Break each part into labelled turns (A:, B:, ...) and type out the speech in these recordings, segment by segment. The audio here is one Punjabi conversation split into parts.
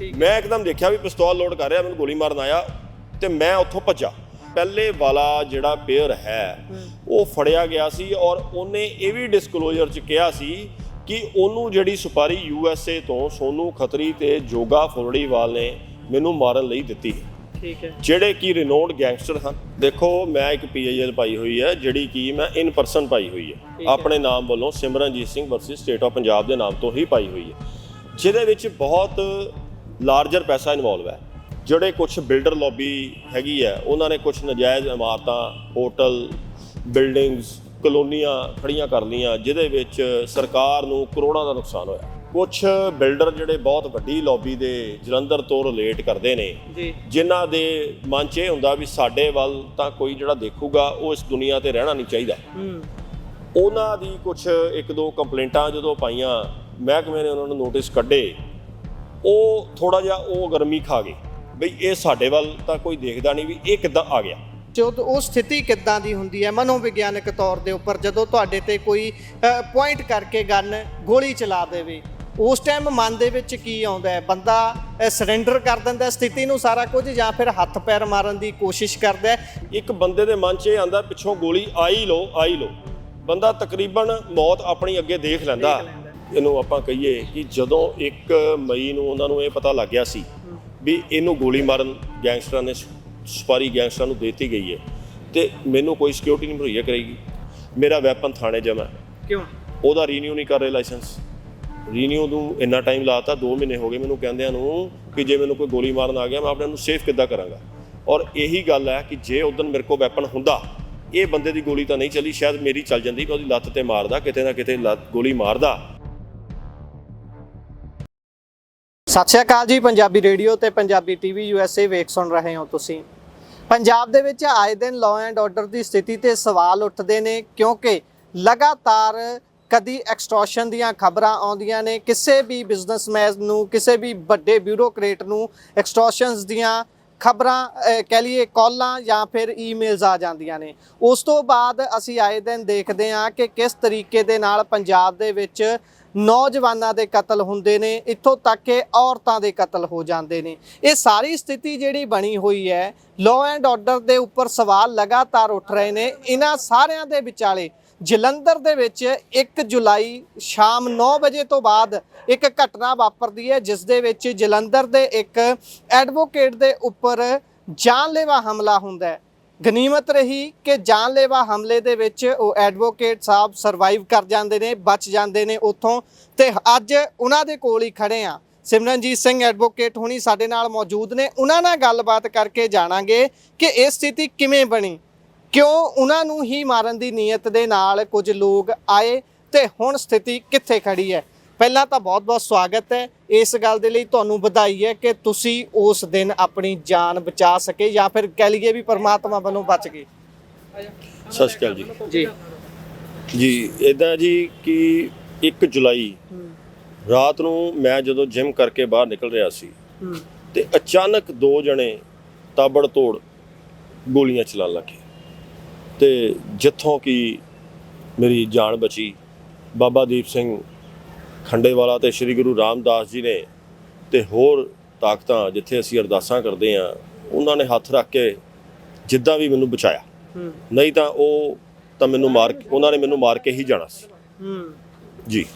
A: ਮੈਂ ਇੱਕਦਮ ਦੇਖਿਆ ਵੀ ਪਿਸਤੌਲ ਲੋਡ ਕਰ ਰਿਹਾ ਮੈਨੂੰ ਗੋਲੀ ਮਾਰਨ ਆਇਆ ਤੇ ਮੈਂ ਉੱਥੋਂ ਭੱਜਾ ਪਹਿਲੇ ਵਾਲਾ ਜਿਹੜਾ ਪੇਅਰ ਹੈ ਉਹ ਫੜਿਆ ਗਿਆ ਸੀ ਔਰ ਉਹਨੇ ਇਹ ਵੀ ਡਿਸਕਲੋਜ਼ਰ ਚ ਕਿਹਾ ਸੀ ਕਿ ਉਹਨੂੰ ਜਿਹੜੀ ਸੁਪਾਰੀ ਯੂ ਐਸ ਏ ਤੋਂ ਸੋਨੂ ਖੱਤਰੀ ਤੇ ਜੋਗਾ ਫੁਲੜੀਵਾਲ ਨੇ ਮੈਨੂੰ ਮਾਰਨ ਲਈ ਦਿੱਤੀ ਹੈ।
B: ਠੀਕ ਹੈ।
A: ਜਿਹੜੇ ਕਿ ਰਿਨੋਨਡ ਗੈਂਗਸਟਰ ਹਨ। ਦੇਖੋ ਮੈਂ ਇੱਕ ਪੀਆਈਐਲ ਪਾਈ ਹੋਈ ਹੈ ਜਿਹੜੀ ਕਿ ਮੈਂ ਇਨ ਪਰਸਨ ਪਾਈ ਹੋਈ ਹੈ। ਆਪਣੇ ਨਾਮ ਵੱਲੋਂ Simranjit Singh versus state of Punjab ਦੇ ਨਾਮ ਤੋਂ ਹੀ ਪਾਈ ਹੋਈ ਹੈ। ਜਿਹਦੇ ਵਿੱਚ ਬਹੁਤ ਲਾਰਜਰ ਪੈਸਾ ਇਨਵੋਲਵ ਹੈ। ਜਿਹੜੇ ਕੁਝ ਬਿਲਡਰ ਲੌਬੀ ਹੈਗੀ ਹੈ ਉਹਨਾਂ ਨੇ ਕੁਝ ਨਜਾਇਜ਼ ਇਮਾਰਤਾਂ ਹੋਟਲ ਬਿਲਡਿੰਗਸ ਕਲੋਨੀਆਂ ਖੜੀਆਂ ਕਰ ਲਈਆਂ ਜਿਹਦੇ ਵਿੱਚ ਸਰਕਾਰ ਨੂੰ ਕਰੋੜਾਂ ਦਾ ਨੁਕਸਾਨ ਹੋਇਆ। ਕੁਝ ਬਿਲਡਰ ਜਿਹੜੇ ਬਹੁਤ ਵੱਡੀ ਲੌਬੀ ਦੇ ਜਲੰਧਰ ਤੋਂ ਰਿਲੇਟ ਕਰਦੇ ਨੇ
B: ਜੀ।
A: ਜਿਨ੍ਹਾਂ ਦੇ ਮਨ 'ਚ ਇਹ ਹੁੰਦਾ ਵੀ ਸਾਡੇ ਵੱਲ ਤਾਂ ਕੋਈ ਜਿਹੜਾ ਦੇਖੂਗਾ ਉਹ ਇਸ ਦੁਨੀਆ ਤੇ ਰਹਿਣਾ ਨਹੀਂ ਚਾਹੀਦਾ।
B: ਹੂੰ।
A: ਉਹਨਾਂ ਦੀ ਕੁਝ ਇੱਕ ਦੋ ਕੰਪਲੇਂਟਾਂ ਜਦੋਂ ਪਾਈਆਂ ਮਹਿਕਮੇ ਨੇ ਉਹਨਾਂ ਨੂੰ ਨੋਟਿਸ ਕੱਢੇ ਉਹ ਥੋੜਾ ਜਿਹਾ ਉਹ ਗਰਮੀ ਖਾ ਗਏ। ਬਈ ਇਹ ਸਾਡੇ ਵੱਲ ਤਾਂ ਕੋਈ ਦੇਖਦਾ ਨਹੀਂ ਵੀ ਇਹ ਕਿੱਦਾਂ ਆ ਗਿਆ।
B: ਜਦੋਂ ਉਹ ਸਥਿਤੀ ਕਿੱਦਾਂ ਦੀ ਹੁੰਦੀ ਹੈ? ਮਨੋਵਿਗਿਆਨਕ ਤੌਰ ਦੇ ਉੱਪਰ ਜਦੋਂ ਤੁਹਾਡੇ ਤੇ ਕੋਈ ਪੁਆਇੰਟ ਕਰਕੇ ਗਨ ਗੋਲੀ ਚਲਾ ਦੇਵੇ ਉਸ ਟਾਈਮ ਮਨ ਦੇ ਵਿੱਚ ਕੀ ਆਉਂਦਾ ਹੈ? ਬੰਦਾ ਸਰੈਂਡਰ ਕਰ ਦਿੰਦਾ ਸਥਿਤੀ ਨੂੰ ਸਾਰਾ ਕੁਝ ਜਾਂ ਫਿਰ ਹੱਥ ਪੈਰ ਮਾਰਨ ਦੀ ਕੋਸ਼ਿਸ਼ ਕਰਦਾ ਹੈ?
A: ਇੱਕ ਬੰਦੇ ਦੇ ਮਨ 'ਚ ਇਹ ਆਂਦਾ ਪਿੱਛੋਂ ਗੋਲੀ ਆਈ ਲੋ ਆਈ ਲੋ ਬੰਦਾ ਤਕਰੀਬਨ ਮੌਤ ਆਪਣੀ ਅੱਗੇ ਦੇਖ ਲੈਂਦਾ। ਇਹਨੂੰ ਆਪਾਂ ਕਹੀਏ ਕਿ ਜਦੋਂ 1 ਮਈ ਨੂੰ ਉਹਨਾਂ ਨੂੰ ਇਹ ਪਤਾ ਲੱਗ ਗਿਆ ਸੀ ਵੀ ਇਹਨੂੰ ਗੋਲੀ ਮਾਰਨ ਗੈਂਗਸਟਰਾਂ ਨੇ ਸਪਾਰੀ ਗੈਂਗਸਟਰਾਂ ਨੂੰ ਦੇਤੀ ਗਈ ਹੈ ਤੇ ਮੈਨੂੰ ਕੋਈ ਸਿਕਿਉਰਿਟੀ ਨਹੀਂ ਮੁਹੱਈਆ ਕਰੇਗੀ। ਮੇਰਾ ਵੈਪਨ ਥਾਣੇ ਜਮਾ।
B: ਕਿਉਂ?
A: ਉਹਦਾ ਰੀਨਿਊ ਨਹੀਂ ਕਰ ਰਹੇ ਲਾਇਸੈਂਸ ਰੀਨਿਊ ਨੂੰ ਇੰਨਾ ਟਾਈਮ ਲਾਤਾ 2 ਮਹੀਨੇ ਹੋ ਗਏ ਮੈਨੂੰ ਕਹਿੰਦਿਆਂ ਨੂੰ ਕਿ ਜੇ ਮੈਨੂੰ ਕੋਈ ਗੋਲੀ ਮਾਰਨ ਆ ਗਿਆ ਮੈਂ ਆਪਣੇ ਨੂੰ ਸੇਫ ਕਿੱਦਾਂ ਕਰਾਂਗਾ। ਔਰ ਇਹੀ ਗੱਲ ਹੈ ਕਿ ਜੇ ਉਦੋਂ ਮੇਰੇ ਕੋਲ ਵੈਪਨ ਹੁੰਦਾ ਇਹ ਬੰਦੇ ਦੀ ਗੋਲੀ ਤਾਂ ਨਹੀਂ ਚੱਲੀ ਸ਼ਾਇਦ ਮੇਰੀ ਚੱਲ ਜਾਂਦੀ ਮੈਂ ਉਹਦੀ ਲੱਤ ਤੇ ਮਾਰਦਾ ਕਿਤੇ ਨਾ ਕਿਤੇ ਗੋਲੀ ਮਾਰਦਾ।
B: ਸਤਿ ਸ਼੍ਰੀ ਅਕਾਲ ਜੀ, ਪੰਜਾਬੀ ਰੇਡੀਓ ਤੇ ਪੰਜਾਬੀ ਟੀਵੀ ਯੂਐਸਏ ਵੇਖ ਸੁਣ ਰਹੇ ਹੋ ਤੁਸੀਂ। ਪੰਜਾਬ ਦੇ ਵਿੱਚ ਆਏ ਦਿਨ ਲਾਅ ਐਂਡ ਆਰਡਰ ਦੀ ਸਥਿਤੀ ਤੇ ਸਵਾਲ ਉੱਠਦੇ ਨੇ ਕਿਉਂਕਿ ਲਗਾਤਾਰ ਕਦੀ ਐਕਸਟੋਰਸ਼ਨ ਦੀਆਂ ਖਬਰਾਂ ਆਉਂਦੀਆਂ ਨੇ, ਕਿਸੇ ਵੀ ਬਿਜ਼ਨਸਮੈਨ ਨੂੰ, ਕਿਸੇ ਵੀ ਵੱਡੇ ਬਿਊਰੋਕਰੇਟ ਨੂੰ ਐਕਸਟੋਰਸ਼ਨਸ ਦੀਆਂ ਖਬਰਾਂ ਕਹਿ ਲਈਏ ਕਾਲਾਂ ਜਾਂ ਫਿਰ ਈਮੇਲਸ ਆ ਜਾਂਦੀਆਂ ਨੇ। ਉਸ ਤੋਂ ਬਾਅਦ ਅਸੀਂ ਆਏ ਦਿਨ ਦੇਖਦੇ ਹਾਂ ਕਿ ਕਿਸ ਤਰੀਕੇ ਦੇ ਨਾਲ ਪੰਜਾਬ ਦੇ ਵਿੱਚ ਨੌਜਵਾਨਾਂ ਦੇ ਕਤਲ ਹੁੰਦੇ ਨੇ, ਇੱਥੋਂ ਤੱਕ ਕਿ ਔਰਤਾਂ ਦੇ ਕਤਲ ਹੋ ਜਾਂਦੇ ਨੇ। ਇਹ ਸਾਰੀ ਸਥਿਤੀ ਜਿਹੜੀ ਬਣੀ ਹੋਈ ਹੈ ਲਾਅ ਐਂਡ ਆਰਡਰ ਦੇ ਉੱਪਰ ਸਵਾਲ ਲਗਾਤਾਰ ਉੱਠ ਰਹੇ ਨੇ। ਇਹਨਾਂ ਸਾਰਿਆਂ ਦੇ ਵਿਚਾਲੇ ਜਲੰਧਰ ਦੇ ਵਿੱਚ 1 ਜੁਲਾਈ ਸ਼ਾਮ 9 ਵਜੇ ਤੋਂ ਬਾਅਦ ਇੱਕ ਘਟਨਾ ਵਾਪਰਦੀ ਹੈ, ਜਿਸ ਦੇ ਵਿੱਚ ਜਲੰਧਰ ਦੇ ਇੱਕ ਐਡਵੋਕੇਟ ਦੇ ਉੱਪਰ ਜਾਨਲੇਵਾ ਹਮਲਾ ਹੁੰਦਾ ਹੈ। ਗਨੀਮਤ ਰਹੀ ਕਿ ਜਾਨਲੇਵਾ ਹਮਲੇ ਦੇ ਵਿੱਚ ਉਹ ਐਡਵੋਕੇਟ ਸਾਹਿਬ ਸਰਵਾਈਵ ਕਰ ਜਾਂਦੇ ਨੇ, ਬਚ ਜਾਂਦੇ ਨੇ ਉੱਥੋਂ ਤੇ ਅੱਜ ਉਹਨਾਂ ਦੇ ਕੋਲ ਹੀ ਖੜੇ ਆ। ਸਿਮਰਨਜੀਤ ਸਿੰਘ ਐਡਵੋਕੇਟ ਹੁਣੀ ਸਾਡੇ ਨਾਲ ਮੌਜੂਦ ਨੇ। ਉਹਨਾਂ ਨਾਲ ਗੱਲਬਾਤ ਕਰਕੇ ਜਾਣਾਂਗੇ ਕਿ ਇਹ ਸਥਿਤੀ ਕਿਵੇਂ ਬਣੀ। ਕਿਉਂ ਉਹਨਾਂ ਨੂੰ ਹੀ ਮਾਰਨ ਦੀ ਨੀਅਤ ਦੇ ਨਾਲ ਕੁਝ ਲੋਕ ਆਏ ਤੇ ਹੁਣ ਸਥਿਤੀ ਕਿੱਥੇ ਖੜੀ ਹੈ? ਪਹਿਲਾਂ ਤਾਂ ਬਹੁਤ-ਬਹੁਤ ਸਵਾਗਤ ਹੈ। ਇਸ ਗੱਲ ਦੇ ਲਈ ਤੁਹਾਨੂੰ ਵਧਾਈ ਹੈ ਕਿ ਤੁਸੀਂ ਉਸ ਦਿਨ ਆਪਣੀ ਜਾਨ ਬਚਾ ਸਕੇ ਜਾਂ ਫਿਰ ਕਹਿ ਲਈਏ ਵੀ ਪਰਮਾਤਮਾ ਵੱਲੋਂ ਬਚ ਗਏ।
A: ਸਤਿ ਸ਼੍ਰੀ ਅਕਾਲ ਜੀ।
B: ਜੀ।
A: ਜੀ ਇਦਾਂ ਜੀ ਕਿ 1 ਜੁਲਾਈ ਰਾਤ ਨੂੰ ਮੈਂ ਜਦੋਂ ਜਿਮ ਕਰਕੇ ਬਾਹਰ ਨਿਕਲ ਰਿਹਾ ਸੀ ਤੇ ਅਚਾਨਕ ਦੋ ਜਣੇ ਤਾਬੜ ਤੋੜ ਗੋਲੀਆਂ ਚਲਾਉਣ ਲੱਗੇ। ਤੇ ਜਿੱਥੋਂ ਕਿ ਮੇਰੀ ਜਾਨ ਬਚੀ ਬਾਬਾ ਦੀਪ ਸਿੰਘ ਖੰਡੇਵਾਲਾ ਤੇ ਸ੍ਰੀ ਗੁਰੂ ਰਾਮਦਾਸ ਜੀ ਨੇ ਤੇ ਹੋਰ ਤਾਕਤਾਂ ਜਿੱਥੇ ਅਸੀਂ ਅਰਦਾਸਾਂ ਕਰਦੇ ਆ ਉਹਨਾਂ ਨੇ ਹੱਥ ਰੱਖ ਕੇ ਜਿੱਦਾਂ ਵੀ ਮੈਨੂੰ ਬਚਾਇਆ।
B: ਹੂੰ।
A: ਨਹੀਂ ਤਾਂ ਉਹ ਤਾਂ ਮੈਨੂੰ ਮਾਰ ਉਹਨਾਂ ਨੇ ਮੈਨੂੰ ਮਾਰ ਕੇ ਹੀ ਜਾਣਾ ਸੀ।
B: ਹੂੰ।
A: ਜੀ।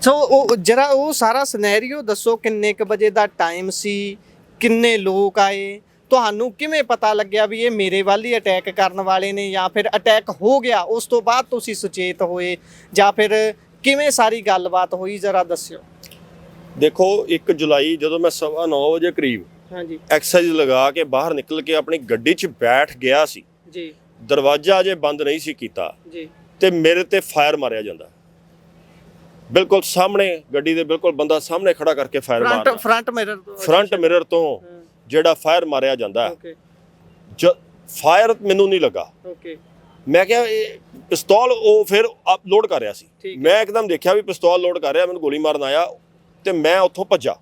B: ਸੋ ਉਹ ਜਰਾ ਉਹ ਸਾਰਾ ਸਿਨੈਰੀਓ ਦੱਸੋ ਕਿੰਨੇ ਕ ਵਜੇ ਦਾ ਟਾਈਮ ਸੀ? ਕਿੰਨੇ ਲੋਕ ਆਏ? ਤੁਹਾਨੂੰ ਕਿਵੇਂ ਪਤਾ ਲੱਗਿਆ ਵੀ ਇਹ ਮੇਰੇ ਵੱਲ ਹੀ ਅਟੈਕ ਕਰਨ ਵਾਲੇ ਨੇ ਜਾਂ ਫਿਰ ਅਟੈਕ ਹੋ ਗਿਆ ਉਸ ਤੋਂ ਬਾਅਦ ਤੁਸੀਂ ਸੁਚੇਤ ਹੋਏ ਜਾਂ ਫਿਰ ਕਿਵੇਂ ਸਾਰੀ ਗੱਲਬਾਤ ਹੋਈ ਜਰਾ ਦੱਸਿਓ?
A: ਦੇਖੋ 1 ਜੁਲਾਈ ਜਦੋਂ ਮੈਂ ਸਵਾ 9 ਵਜੇ ਕਰੀਬ
B: ਹਾਂਜੀ।
A: ਐਕਸਰਸਾਈਜ਼ ਲਗਾ ਕੇ ਬਾਹਰ ਨਿਕਲ ਕੇ ਆਪਣੀ ਗੱਡੀ 'ਚ ਬੈਠ ਗਿਆ ਸੀ।
B: ਜੀ।
A: ਦਰਵਾਜ਼ਾ ਅਜੇ ਬੰਦ ਨਹੀਂ ਸੀ ਕੀਤਾ
B: ਜੀ।
A: ਤੇ ਮੇਰੇ ਤੇ ਫਾਇਰ ਮਾਰਿਆ ਜਾਂਦਾ। ਬਿਲਕੁਲ ਸਾਹਮਣੇ ਗੱਡੀ ਦੇ ਬਿਲਕੁਲ ਬੰਦਾ ਸਾਹਮਣੇ ਖੜਾ ਕਰਕੇ ਫਾਇਰ
B: ਫਰੰਟ
A: ਮਾਰਦਾ।
B: ਫਰੰਟ ਮਿਰਰ
A: ਫਰੰਟ ਮਿਰਰ ਤੋਂ ਜਿਹੜਾ ਫਾਇਰ ਮਾਰਿਆ ਜਾਂਦਾ।
B: ਓਕੇ
A: ਫਾਇਰ ਮੈਨੂੰ ਨਹੀਂ ਲੱਗਾ।
B: ਓਕੇ
A: ਮੈਂ ਕਿਹਾ ਇਹ ਪਿਸਤੌਲ ਉਹ ਫਿਰ ਲੋਡ ਕਰ ਰਿਹਾ ਸੀ। ਮੈਂ ਇੱਕਦਮ ਦੇਖਿਆ ਵੀ ਪਿਸਤੌਲ ਲੋਡ ਕਰ ਰਿਹਾ ਮੈਨੂੰ ਗੋਲੀ ਮਾਰਨ ਆਇਆ ਤੇ ਮੈਂ ਉੱਥੋਂ ਭੱਜਾ।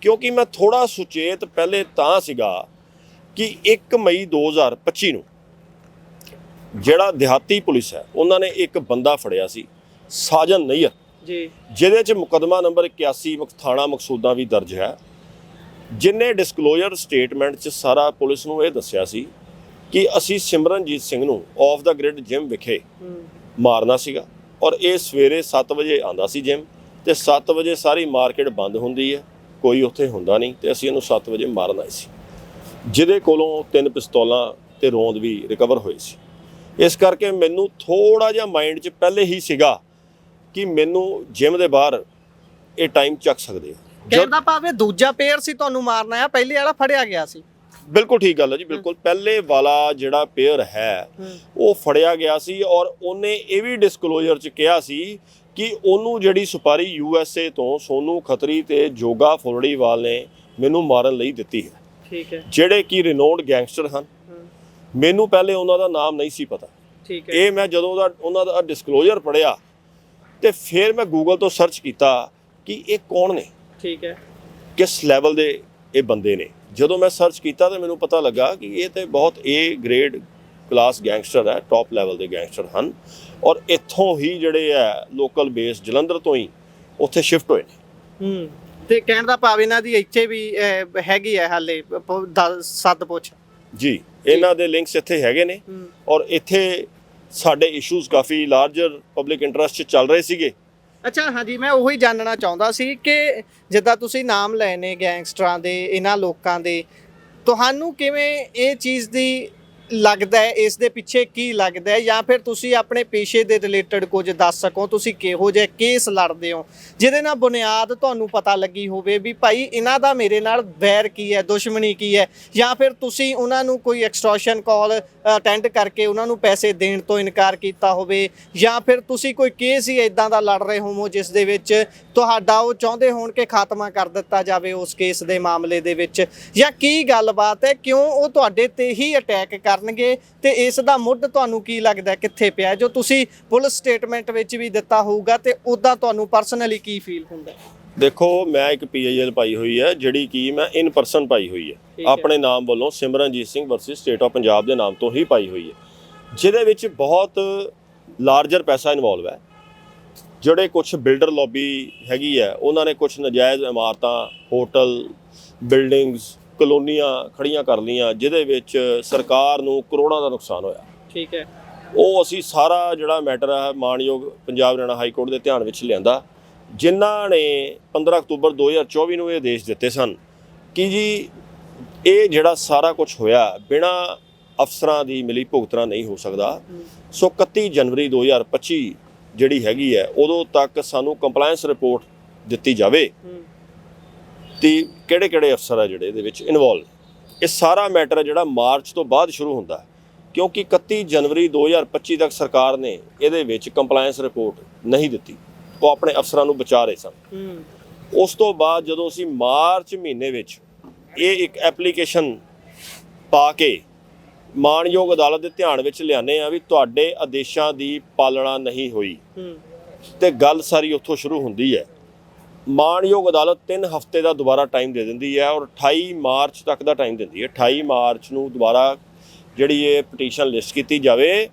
A: ਕਿਉਂਕਿ ਮੈਂ ਥੋੜਾ ਸੁਚੇਤ ਪਹਿਲੇ ਤਾਂ ਸੀਗਾ ਕਿ 1 ਮਈ 2025 ਨੂੰ ਜਿਹੜਾ ਦਿਹਾਤੀ ਪੁਲਿਸ ਹੈ ਉਹਨਾਂ ਨੇ ਇੱਕ ਬੰਦਾ ਫੜਿਆ ਸੀ ਸਾਜਨ ਨਈਰ
B: ਜੀ।
A: ਜਿਹਦੇ 'ਚ ਮੁਕਦਮਾ ਨੰਬਰ 81 ਮੁਕ- ਥਾਣਾ ਮਕਸੂਦਾਂ ਵੀ ਦਰਜ ਹੈ। ਜਿਨੇ ਡਿਸਕਲੋਜ਼ਰ ਸਟੇਟਮੈਂਟ 'ਚ ਸਾਰਾ ਪੁਲਿਸ ਨੂੰ ਇਹ ਦੱਸਿਆ ਸੀ ਕਿ ਅਸੀਂ ਸਿਮਰਨਜੀਤ ਸਿੰਘ ਨੂੰ ਆਫ ਦਾ ਗ੍ਰਿਡ ਜਿਮ ਵਿਖੇ ਮਾਰਨਾ ਸੀਗਾ ਔਰ ਇਹ ਸਵੇਰੇ 7 ਵਜੇ ਆਂਦਾ ਸੀ ਜਿਮ ਤੇ 7 ਵਜੇ ਸਾਰੀ ਮਾਰਕੀਟ ਬੰਦ ਹੁੰਦੀ ਹੈ ਕੋਈ ਉੱਥੇ ਹੁੰਦਾ ਨਹੀਂ ਤੇ ਅਸੀਂ ਇਹਨੂੰ 7 ਵਜੇ ਮਾਰਨ ਆਏ ਸੀ। ਜਿਹਦੇ ਕੋਲੋਂ ਤਿੰਨ ਪਿਸਤੌਲਾਂ ਤੇ ਰੋਂਦ ਵੀ ਰਿਕਵਰ ਹੋਏ ਸੀ। ਇਸ ਕਰਕੇ ਮੈਨੂੰ ਥੋੜਾ ਜਿਹਾ ਮਾਈਂਡ 'ਚ ਪਹਿਲੇ ਹੀ ਸੀਗਾ ਕਿ ਮੈਨੂੰ ਜਿਮ ਦੇ ਬਾਹਰ ਇਹ ਟਾਈਮ ਚੱਕ ਸਕਦੇ ਆ। ਜਦ-
B: ਕਹਿੰਦਾ ਭਾਵੇਂ ਦੂਜਾ ਪੇਅਰ ਸੀ ਤੁਹਾਨੂੰ ਮਾਰਨਾ ਆ ਪਹਿਲੇ ਵਾਲਾ ਫੜਿਆ ਗਿਆ ਸੀ।
A: ਬਿਲਕੁਲ ਠੀਕ ਗੱਲ ਹੈ ਜੀ ਬਿਲਕੁਲ। ਪਹਿਲੇ ਵਾਲਾ ਜਿਹੜਾ ਪੇਅਰ ਹੈ ਉਹ ਫੜਿਆ ਗਿਆ ਸੀ ਔਰ ਉਹਨੇ ਇਹ ਵੀ ਡਿਸਕਲੋਜ਼ਰ ਚ ਕਿਹਾ ਸੀ ਕਿ ਉਹਨੂੰ ਜਿਹੜੀ ਸੁਪਾਰੀ ਯੂ ਐਸ ਏ ਤੋਂ ਸੋਨੂ ਖੱਤਰੀ ਤੇ ਜੋਗਾ ਫੁਲੜੀਵਾਲ ਨੇ ਮੈਨੂੰ ਮਾਰਨ ਲਈ ਦਿੱਤੀ ਹੈ।
B: ਠੀਕ ਹੈ।
A: ਜਿਹੜੇ ਕਿ ਰਿਨੋਨਡ ਗੈਂਗਸਟਰ ਹਨ। ਮੈਨੂੰ ਪਹਿਲੇ ਉਹਨਾਂ ਦਾ ਨਾਮ ਨਹੀਂ ਸੀ ਪਤਾ।
B: ਠੀਕ ਹੈ।
A: ਇਹ ਮੈਂ ਜਦੋਂ ਦਾ ਉਹਨਾਂ ਦਾ ਡਿਸਕਲੋਜ਼ਰ ਪੜਿਆ ਤੇ ਫਿਰ ਮੈਂ ਗੂਗਲ ਤੋਂ ਸਰਚ ਕੀਤਾ ਕਿ ਇਹ ਕੌਣ ਨੇ?
B: ਠੀਕ ਹੈ।
A: ਕਿਸ ਲੈਵਲ ਦੇ ਇਹ ਬੰਦੇ ਨੇ? ਜਦੋਂ ਮੈਂ ਸਰਚ ਕੀਤਾ ਤਾਂ ਮੈਨੂੰ ਪਤਾ ਲੱਗਾ ਕਿ ਇਹ ਤੇ ਬਹੁਤ ਏ ਗ੍ਰੇਡ ਕਲਾਸ ਗੈਂਗਸਟਰ ਹੈ ਟੌਪ ਲੈਵਲ ਦੇ ਗੈਂਗਸਟਰ ਹਨ। ਔਰ ਇੱਥੋਂ ਹੀ ਜਿਹੜੇ ਹੈ ਲੋਕਲ ਬੇਸ ਜਲੰਧਰ ਤੋਂ ਹੀ ਉੱਥੇ ਸ਼ਿਫਟ ਹੋਏ ਨੇ।
B: ਹੂੰ ਤੇ ਕਹਿਣ ਦਾ ਭਾਵ ਇਹਨਾਂ ਦੀ ਇੱਥੇ ਵੀ ਹੈਗੀ ਹੈ ਹਾਲੇ ਸੱਤ ਪੁੱਛ।
A: ਜੀ ਇਹਨਾਂ ਦੇ ਲਿੰਕਸ ਇੱਥੇ ਹੈਗੇ ਨੇ। ਔਰ ਇੱਥੇ ਸਾਡੇ ਇਸ਼ੂਜ਼ ਕਾਫੀ ਲਾਰਜਰ ਪਬਲਿਕ ਇੰਟਰਸਟ 'ਚ ਚੱਲ ਰਹੇ ਸੀਗੇ।
B: ਅੱਛਾ, ਹਾਂਜੀ, ਮੈਂ ਉਹੀ ਜਾਣਨਾ ਚਾਹੁੰਦਾ ਸੀ ਕਿ ਜਿੱਦਾਂ ਤੁਸੀਂ ਨਾਮ ਲਏ ਨੇ ਗੈਂਗਸਟਰਾਂ ਦੇ ਇਹਨਾਂ ਲੋਕਾਂ ਦੇ, ਤੁਹਾਨੂੰ ਕਿਵੇਂ ਇਹ ਚੀਜ਼ ਦੀ ਲੱਗਦਾ ਹੈ, ਇਸ ਦੇ ਪਿੱਛੇ ਕੀ ਲੱਗਦਾ ਹੈ? ਜਾਂ ਫਿਰ ਤੁਸੀਂ ਆਪਣੇ ਪੇਸ਼ੇ ਦੇ ਰਿਲੇਟਡ ਕੁਝ ਦੱਸ ਸਕੋ, ਤੁਸੀਂ ਕਿਹੋ ਜਿਹੇ ਕੇਸ ਲੜਦੇ ਹੋ, ਜਿਹਦੇ ਨਾਲ ਬੁਨਿਆਦ ਤੁਹਾਨੂੰ ਪਤਾ ਲੱਗੀ ਹੋਵੇ ਵੀ ਭਾਈ ਇਹਨਾਂ ਦਾ ਮੇਰੇ ਨਾਲ ਵੈਰ ਕੀ ਹੈ, ਦੁਸ਼ਮਣੀ ਕੀ ਹੈ? ਜਾਂ ਫਿਰ ਤੁਸੀਂ ਉਹਨਾਂ ਨੂੰ ਕੋਈ ਐਕਸਟੋਰਸ਼ਨ ਕਾਲ ਅਟੈਂਡ ਕਰਕੇ ਉਹਨਾਂ ਨੂੰ ਪੈਸੇ ਦੇਣ ਤੋਂ ਇਨਕਾਰ ਕੀਤਾ ਹੋਵੇ ਜਾਂ ਫਿਰ ਤੁਸੀਂ ਕੋਈ ਕੇਸ ਹੀ ਇਦਾਂ ਦਾ ਲੜ ਰਹੇ ਹੋਵੋ ਜਿਸ ਦੇ ਵਿੱਚ ਤੁਹਾਡਾ ਉਹ ਚਾਹੁੰਦੇ ਹੋਣ ਕਿ ਖਾਤਮਾ ਕਰ ਦਿੱਤਾ ਜਾਵੇ ਉਸ ਕੇਸ ਦੇ ਮਾਮਲੇ ਦੇ ਵਿੱਚ? ਜਾਂ ਕੀ ਗੱਲਬਾਤ ਹੈ? ਕਿਉਂ ਉਹ ਤੁਹਾਡੇ ਤੇ ਹੀ ਅਟੈਕ ਕਰਨਗੇ? ਤੇ ਇਸ ਦਾ ਮੁੱਢ ਤੁਹਾਨੂੰ ਕੀ ਲੱਗਦਾ ਕਿੱਥੇ ਪਿਆ ਜੋ ਤੁਸੀਂ ਪੁਲਿਸ ਸਟੇਟਮੈਂਟ ਵਿੱਚ ਵੀ ਦਿੱਤਾ ਹੋਊਗਾ ਤੇ ਉਦਾਂ ਤੁਹਾਨੂੰ ਪਰਸਨਲੀ ਕੀ ਫੀਲ ਹੁੰਦਾ
A: ਦੇਖੋ, ਮੈਂ ਇੱਕ ਪੀਆਈਐਲ ਪਾਈ ਹੋਈ ਹੈ, ਜਿਹੜੀ ਕਿ ਮੈਂ ਇਨ ਪਰਸਨ ਪਾਈ ਹੋਈ ਹੈ। ਆਪਣੇ ਨਾਮ ਵੱਲੋਂ Simranjit Singh versus state of Punjab ਦੇ ਨਾਮ ਤੋਂ ਹੀ ਪਾਈ ਹੋਈ ਹੈ। ਜਿਹਦੇ ਵਿੱਚ ਬਹੁਤ ਲਾਰਜਰ ਪੈਸਾ ਇਨਵੋਲਵ ਹੈ। ਜਿਹੜੇ ਕੁਝ ਬਿਲਡਰ ਲੌਬੀ ਹੈਗੀ ਹੈ ਉਹਨਾਂ ਨੇ ਕੁਝ ਨਜਾਇਜ਼ ਇਮਾਰਤਾਂ ਹੋਟਲ ਬਿਲਡਿੰਗਸ ਕਲੋਨੀਆਂ ਖੜੀਆਂ ਕਰ ਲਈਆਂ ਜਿਹਦੇ ਵਿੱਚ ਸਰਕਾਰ ਨੂੰ ਕਰੋੜਾਂ ਦਾ ਨੁਕਸਾਨ ਹੋਇਆ।
B: ਠੀਕ ਹੈ।
A: ਉਹ ਅਸੀਂ ਸਾਰਾ ਜਿਹੜਾ ਮੈਟਰ ਹੈ ਮਾਨਯੋਗ ਪੰਜਾਬ ਹਰਿਆਣਾ ਹਾਈ ਕੋਰਟ ਦੇ ਧਿਆਨ ਵਿੱਚ ਲਿਆਂਦਾ। ਜਿਨ੍ਹਾਂ ਨੇ 15 ਅਕਤੂਬਰ 2024 ਨੂੰ ਇਹ ਆਦੇਸ਼ ਦਿੱਤੇ ਸਨ ਕਿ ਜੀ ਇਹ ਜਿਹੜਾ ਸਾਰਾ ਕੁਝ ਹੋਇਆ ਬਿਨਾ ਅਫਸਰਾਂ ਦੀ ਮਿਲੀ ਭੁਗਤਣਾ ਨਹੀਂ ਹੋ ਸਕਦਾ। ਸੋ 31 ਜਨਵਰੀ 2025 ਜਿਹੜੀ ਹੈਗੀ ਹੈ ਉਦੋਂ ਤੱਕ ਸਾਨੂੰ ਕੰਪਲਾਈਂਸ ਰਿਪੋਰਟ ਦਿੱਤੀ ਜਾਵੇ। ਤੇ ਕਿਹੜੇ ਕਿਹੜੇ ਅਫਸਰ ਆ ਜਿਹੜੇ ਇਹਦੇ ਵਿੱਚ ਇਨਵੋਲਵ ਇਹ ਸਾਰਾ ਮੈਟਰ ਜਿਹੜਾ ਮਾਰਚ ਤੋਂ ਬਾਅਦ ਸ਼ੁਰੂ ਹੁੰਦਾ ਹੈ। ਕਿਉਂਕਿ 31 ਜਨਵਰੀ 2025 ਤੱਕ ਸਰਕਾਰ ਨੇ ਇਹਦੇ ਵਿੱਚ ਕੰਪਲਾਈਂਸ ਰਿਪੋਰਟ ਨਹੀਂ ਦਿੱਤੀ। ਉਹ ਆਪਣੇ ਅਫਸਰਾਂ ਨੂੰ ਬਚਾ ਰਹੇ ਸਨ। ਉਸ ਤੋਂ ਬਾਅਦ ਜਦੋਂ ਅਸੀਂ ਮਾਰਚ ਮਹੀਨੇ ਵਿੱਚ ਇਹ ਇੱਕ ਐਪਲੀਕੇਸ਼ਨ ਪਾ ਕੇ ਮਾਣਯੋਗ ਅਦਾਲਤ ਦੇ ਧਿਆਨ ਵਿੱਚ ਲਿਆਨੇ ਆ ਵੀ ਤੁਹਾਡੇ ਆਦੇਸ਼ਾਂ ਦੀ ਪਾਲਣਾ ਨਹੀਂ ਹੋਈ। ਤੇ ਗੱਲ ਸਾਰੀ ਉੱਥੋਂ ਸ਼ੁਰੂ ਹੁੰਦੀ ਹੈ। ਮਾਣਯੋਗ ਅਦਾਲਤ 3 ਹਫ਼ਤੇ ਦਾ ਦੁਬਾਰਾ ਟਾਈਮ ਦੇ ਦਿੰਦੀ ਹੈ ਔਰ 28 ਮਾਰਚ ਤੱਕ ਦਾ ਟਾਈਮ ਦਿੰਦੀ ਹੈ। 28 ਮਾਰਚ ਨੂੰ ਦੁਬਾਰਾ ਜਿਹੜੀ ਇਹ ਪਟੀਸ਼ਨ ਲਿਸਟ ਕੀਤੀ ਜਾਵੇ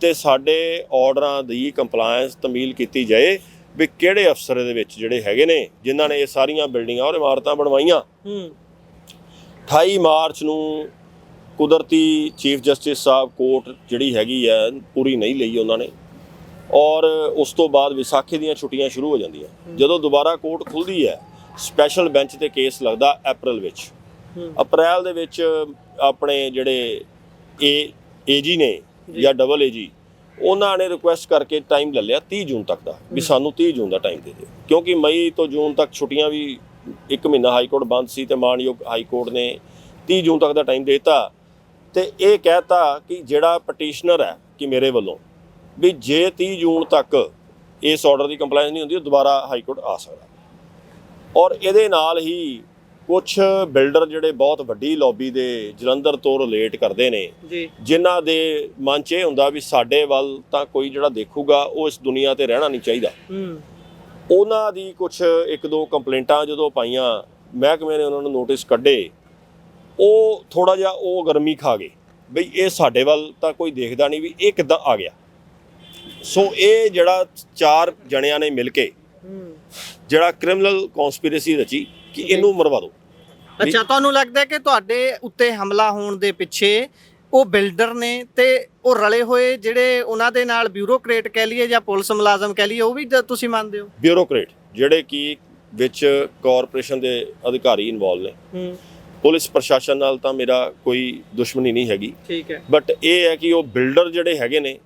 A: ਤੇ ਸਾਡੇ ਆਰਡਰਾਂ ਦੀ ਕੰਪਲਾਈਂਸ ਤਮੀਲ ਕੀਤੀ ਜਾਏ ਵੀ ਕਿਹੜੇ ਅਫਸਰ ਇਹਦੇ ਵਿੱਚ ਜਿਹੜੇ ਹੈਗੇ ਨੇ ਜਿਨ੍ਹਾਂ ਨੇ ਇਹ ਸਾਰੀਆਂ ਬਿਲਡਿੰਗਾਂ ਔਰ ਇਮਾਰਤਾਂ ਬਣਵਾਈਆਂ।
B: ਹੂੰ।
A: 28 ਮਾਰਚ ਨੂੰ ਕੁਦਰਤੀ ਚੀਫ ਜਸਟਿਸ ਸਾਹਿਬ ਕੋਰਟ ਜਿਹੜੀ ਹੈਗੀ ਹੈ ਪੂਰੀ ਨਹੀਂ ਲਈ ਉਹਨਾਂ ਨੇ। ਔਰ ਉਸ ਤੋਂ ਬਾਅਦ ਵਿਸਾਖੀ ਦੀਆਂ ਛੁੱਟੀਆਂ ਸ਼ੁਰੂ ਹੋ ਜਾਂਦੀਆਂ। ਜਦੋਂ ਦੁਬਾਰਾ ਕੋਰਟ ਖੁੱਲਦੀ ਹੈ ਸਪੈਸ਼ਲ ਬੈਂਚ ਤੇ ਕੇਸ ਲੱਗਦਾ ਅਪ੍ਰੈਲ ਵਿੱਚ। ਅਪ੍ਰੈਲ ਦੇ ਵਿੱਚ ਆਪਣੇ ਜਿਹੜੇ ਏ ਏਜੀ ਨੇ
B: ਜੀ।
A: ਜਾਂ ਡਬਲ ਏਜੀ ਉਹਨਾਂ ਨੇ ਰਿਕੁਐਸਟ ਕਰਕੇ ਟਾਈਮ ਲੈ ਲਿਆ 30 ਜੂਨ ਤੱਕ ਦਾ ਵੀ ਸਾਨੂੰ 30 ਜੂਨ ਦਾ ਟਾਈਮ ਦੇ ਦਿਓ। ਕਿਉਂਕਿ ਮਈ ਤੋਂ ਜੂਨ ਤੱਕ ਛੁੱਟੀਆਂ ਵੀ ਇੱਕ ਮਹੀਨਾ ਹਾਈ ਕੋਰਟ ਬੰਦ ਸੀ ਤੇ ਮਾਨਯੋਗ ਹਾਈ ਕੋਰਟ ਨੇ 30 ਜੂਨ ਤੱਕ ਦਾ ਟਾਈਮ ਦੇ ਦਿੱਤਾ। ਤੇ ਇਹ ਕਹਿਤਾ ਕਿ ਜਿਹੜਾ ਪਟੀਸ਼ਨਰ ਹੈ ਕਿ ਮੇਰੇ ਵੱਲੋਂ ਵੀ ਜੇ 30 ਜੂਨ ਤੱਕ ਇਸ ਆਰਡਰ ਦੀ ਕੰਪਲਾਈਂਸ ਨਹੀਂ ਹੁੰਦੀ ਉਹ ਦੁਬਾਰਾ ਹਾਈ ਕੋਰਟ ਆ ਸਕਦਾ। ਔਰ ਇਹਦੇ ਨਾਲ ਹੀ ਕੁਝ ਬਿਲਡਰ ਜਿਹੜੇ ਬਹੁਤ ਵੱਡੀ ਲੌਬੀ ਦੇ ਜਲੰਧਰ ਤੋਂ ਰਿਲੇਟ ਕਰਦੇ ਨੇ ਜਿਨ੍ਹਾਂ ਦੇ ਮਨ 'ਚ ਇਹ ਹੁੰਦਾ ਵੀ ਸਾਡੇ ਵੱਲ ਤਾਂ ਕੋਈ ਜਿਹੜਾ ਦੇਖੂਗਾ ਉਹ ਇਸ ਦੁਨੀਆ ਤੇ ਰਹਿਣਾ ਨਹੀਂ ਚਾਹੀਦਾ।
B: ਹੂੰ।
A: ਉਹਨਾਂ ਦੀ ਕੁਝ ਇੱਕ ਦੋ ਕੰਪਲੇਂਟਾਂ ਜਦੋਂ ਪਾਈਆਂ ਮਹਿਕਮੇ ਨੇ ਉਹਨਾਂ ਨੂੰ ਨੋਟਿਸ ਕੱਢੇ ਉਹ ਥੋੜਾ ਜਿਹਾ ਉਹ ਗਰਮੀ ਖਾ ਗਏ। ਬਈ ਇਹ ਸਾਡੇ ਵੱਲ ਤਾਂ ਕੋਈ ਦੇਖਦਾ ਨਹੀਂ ਵੀ ਇਹ ਕਿੱਦਾਂ ਆ ਗਿਆ। ਸੋ ਇਹ ਜਿਹੜਾ ਚਾਰ ਜਣਿਆਂ ਨੇ ਮਿਲ ਕੇ ਜਿਹੜਾ ਕ੍ਰਿਮੀਨਲ ਕਨਸਪੀਰੇਸੀ ਰਚੀ ਕਿ ਇਹਨੂੰ ਮਰਵਾ ਦਿਓ
B: ਅੱਛਾ ਤੁਹਾਨੂੰ ਲੱਗਦਾ ਕਿ ਤੁਹਾਡੇ ਉੱਤੇ ਹਮਲਾ ਹੋਣ ਦੇ ਪਿੱਛੇ ਉਹ ਬਿਲਡਰ ਨੇ ਤੇ ਉਹ ਰਲੇ ਹੋਏ ਜਿਹੜੇ ਉਹਨਾਂ ਦੇ ਨਾਲ ਬਿਊਰੋਕਰੇਟ ਕਹਿ ਲਈਏ ਜਾਂ ਪੁਲਿਸ ਮੁਲਾਜ਼ਮ ਕਹਿ ਲਈਏ ਉਹ ਵੀ ਤੁਸੀਂ ਮੰਨਦੇ ਹੋ?
A: ਬਿਊਰੋਕਰੇਟ ਜਿਹੜੇ ਕਿ ਵਿੱਚ ਕਾਰਪੋਰੇਸ਼ਨ ਦੇ ਅਧਿਕਾਰੀ ਇਨਵੋਲ ਨੇ।
B: ਹੂੰ।
A: ਪੁਲਿਸ ਪ੍ਰਸ਼ਾਸਨ ਨਾਲ ਤਾਂ ਮੇਰਾ ਕੋਈ ਦੁਸ਼ਮਣੀ ਨਹੀਂ ਹੈਗੀ।
B: ਠੀਕ ਹੈ।
A: ਬਟ ਇਹ ਹੈ ਕਿ ਉਹ ਬਿਲਡਰ ਜਿਹੜੇ ਹੈਗੇ ਨੇ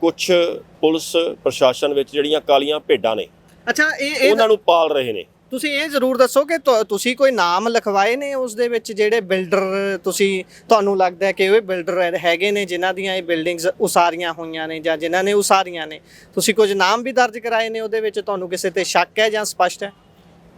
A: ਕੁਝ ਪੁਲਿਸ ਪ੍ਰਸ਼ਾਸਨ ਵਿੱਚ ਜਿਹੜੀਆਂ ਕਾਲੀਆਂ ਭੇਡਾਂ ਨੇ
B: ਅੱਛਾ ਇਹ
A: ਉਹਨਾਂ ਨੂੰ ਪਾਲ ਰਹੇ ਨੇ।
B: ਤੁਸੀਂ ਇਹ ਜ਼ਰੂਰ ਦੱਸੋ ਕਿ ਤੁ- ਤੁਸੀਂ ਕੋਈ ਨਾਮ ਲਿਖਵਾਏ ਨੇ ਉਸ ਦੇ ਵਿੱਚ ਜਿਹੜੇ ਬਿਲਡਰ ਤੁਸੀਂ ਤੁਹਾਨੂੰ ਲੱਗਦਾ ਹੈ ਕਿ ਉਹ ਬਿਲਡਰ ਹੈਗੇ ਨੇ ਜਿਨ੍ਹਾਂ ਦੀਆਂ ਇਹ ਬਿਲਡਿੰਗਸ ਉਸਾਰੀਆਂ ਹੋਈਆਂ ਨੇ ਜਾਂ ਜਿਨ੍ਹਾਂ ਨੇ ਉਸਾਰੀਆਂ ਨੇ? ਤੁਸੀਂ ਕੁਝ ਨਾਮ ਵੀ ਦਰਜ ਕਰਾਏ ਨੇ ਉਹਦੇ ਵਿੱਚ? ਤੁਹਾਨੂੰ ਕਿਸੇ ਤੇ ਸ਼ੱਕ ਹੈ ਜਾਂ ਸਪਸ਼ਟ ਹੈ?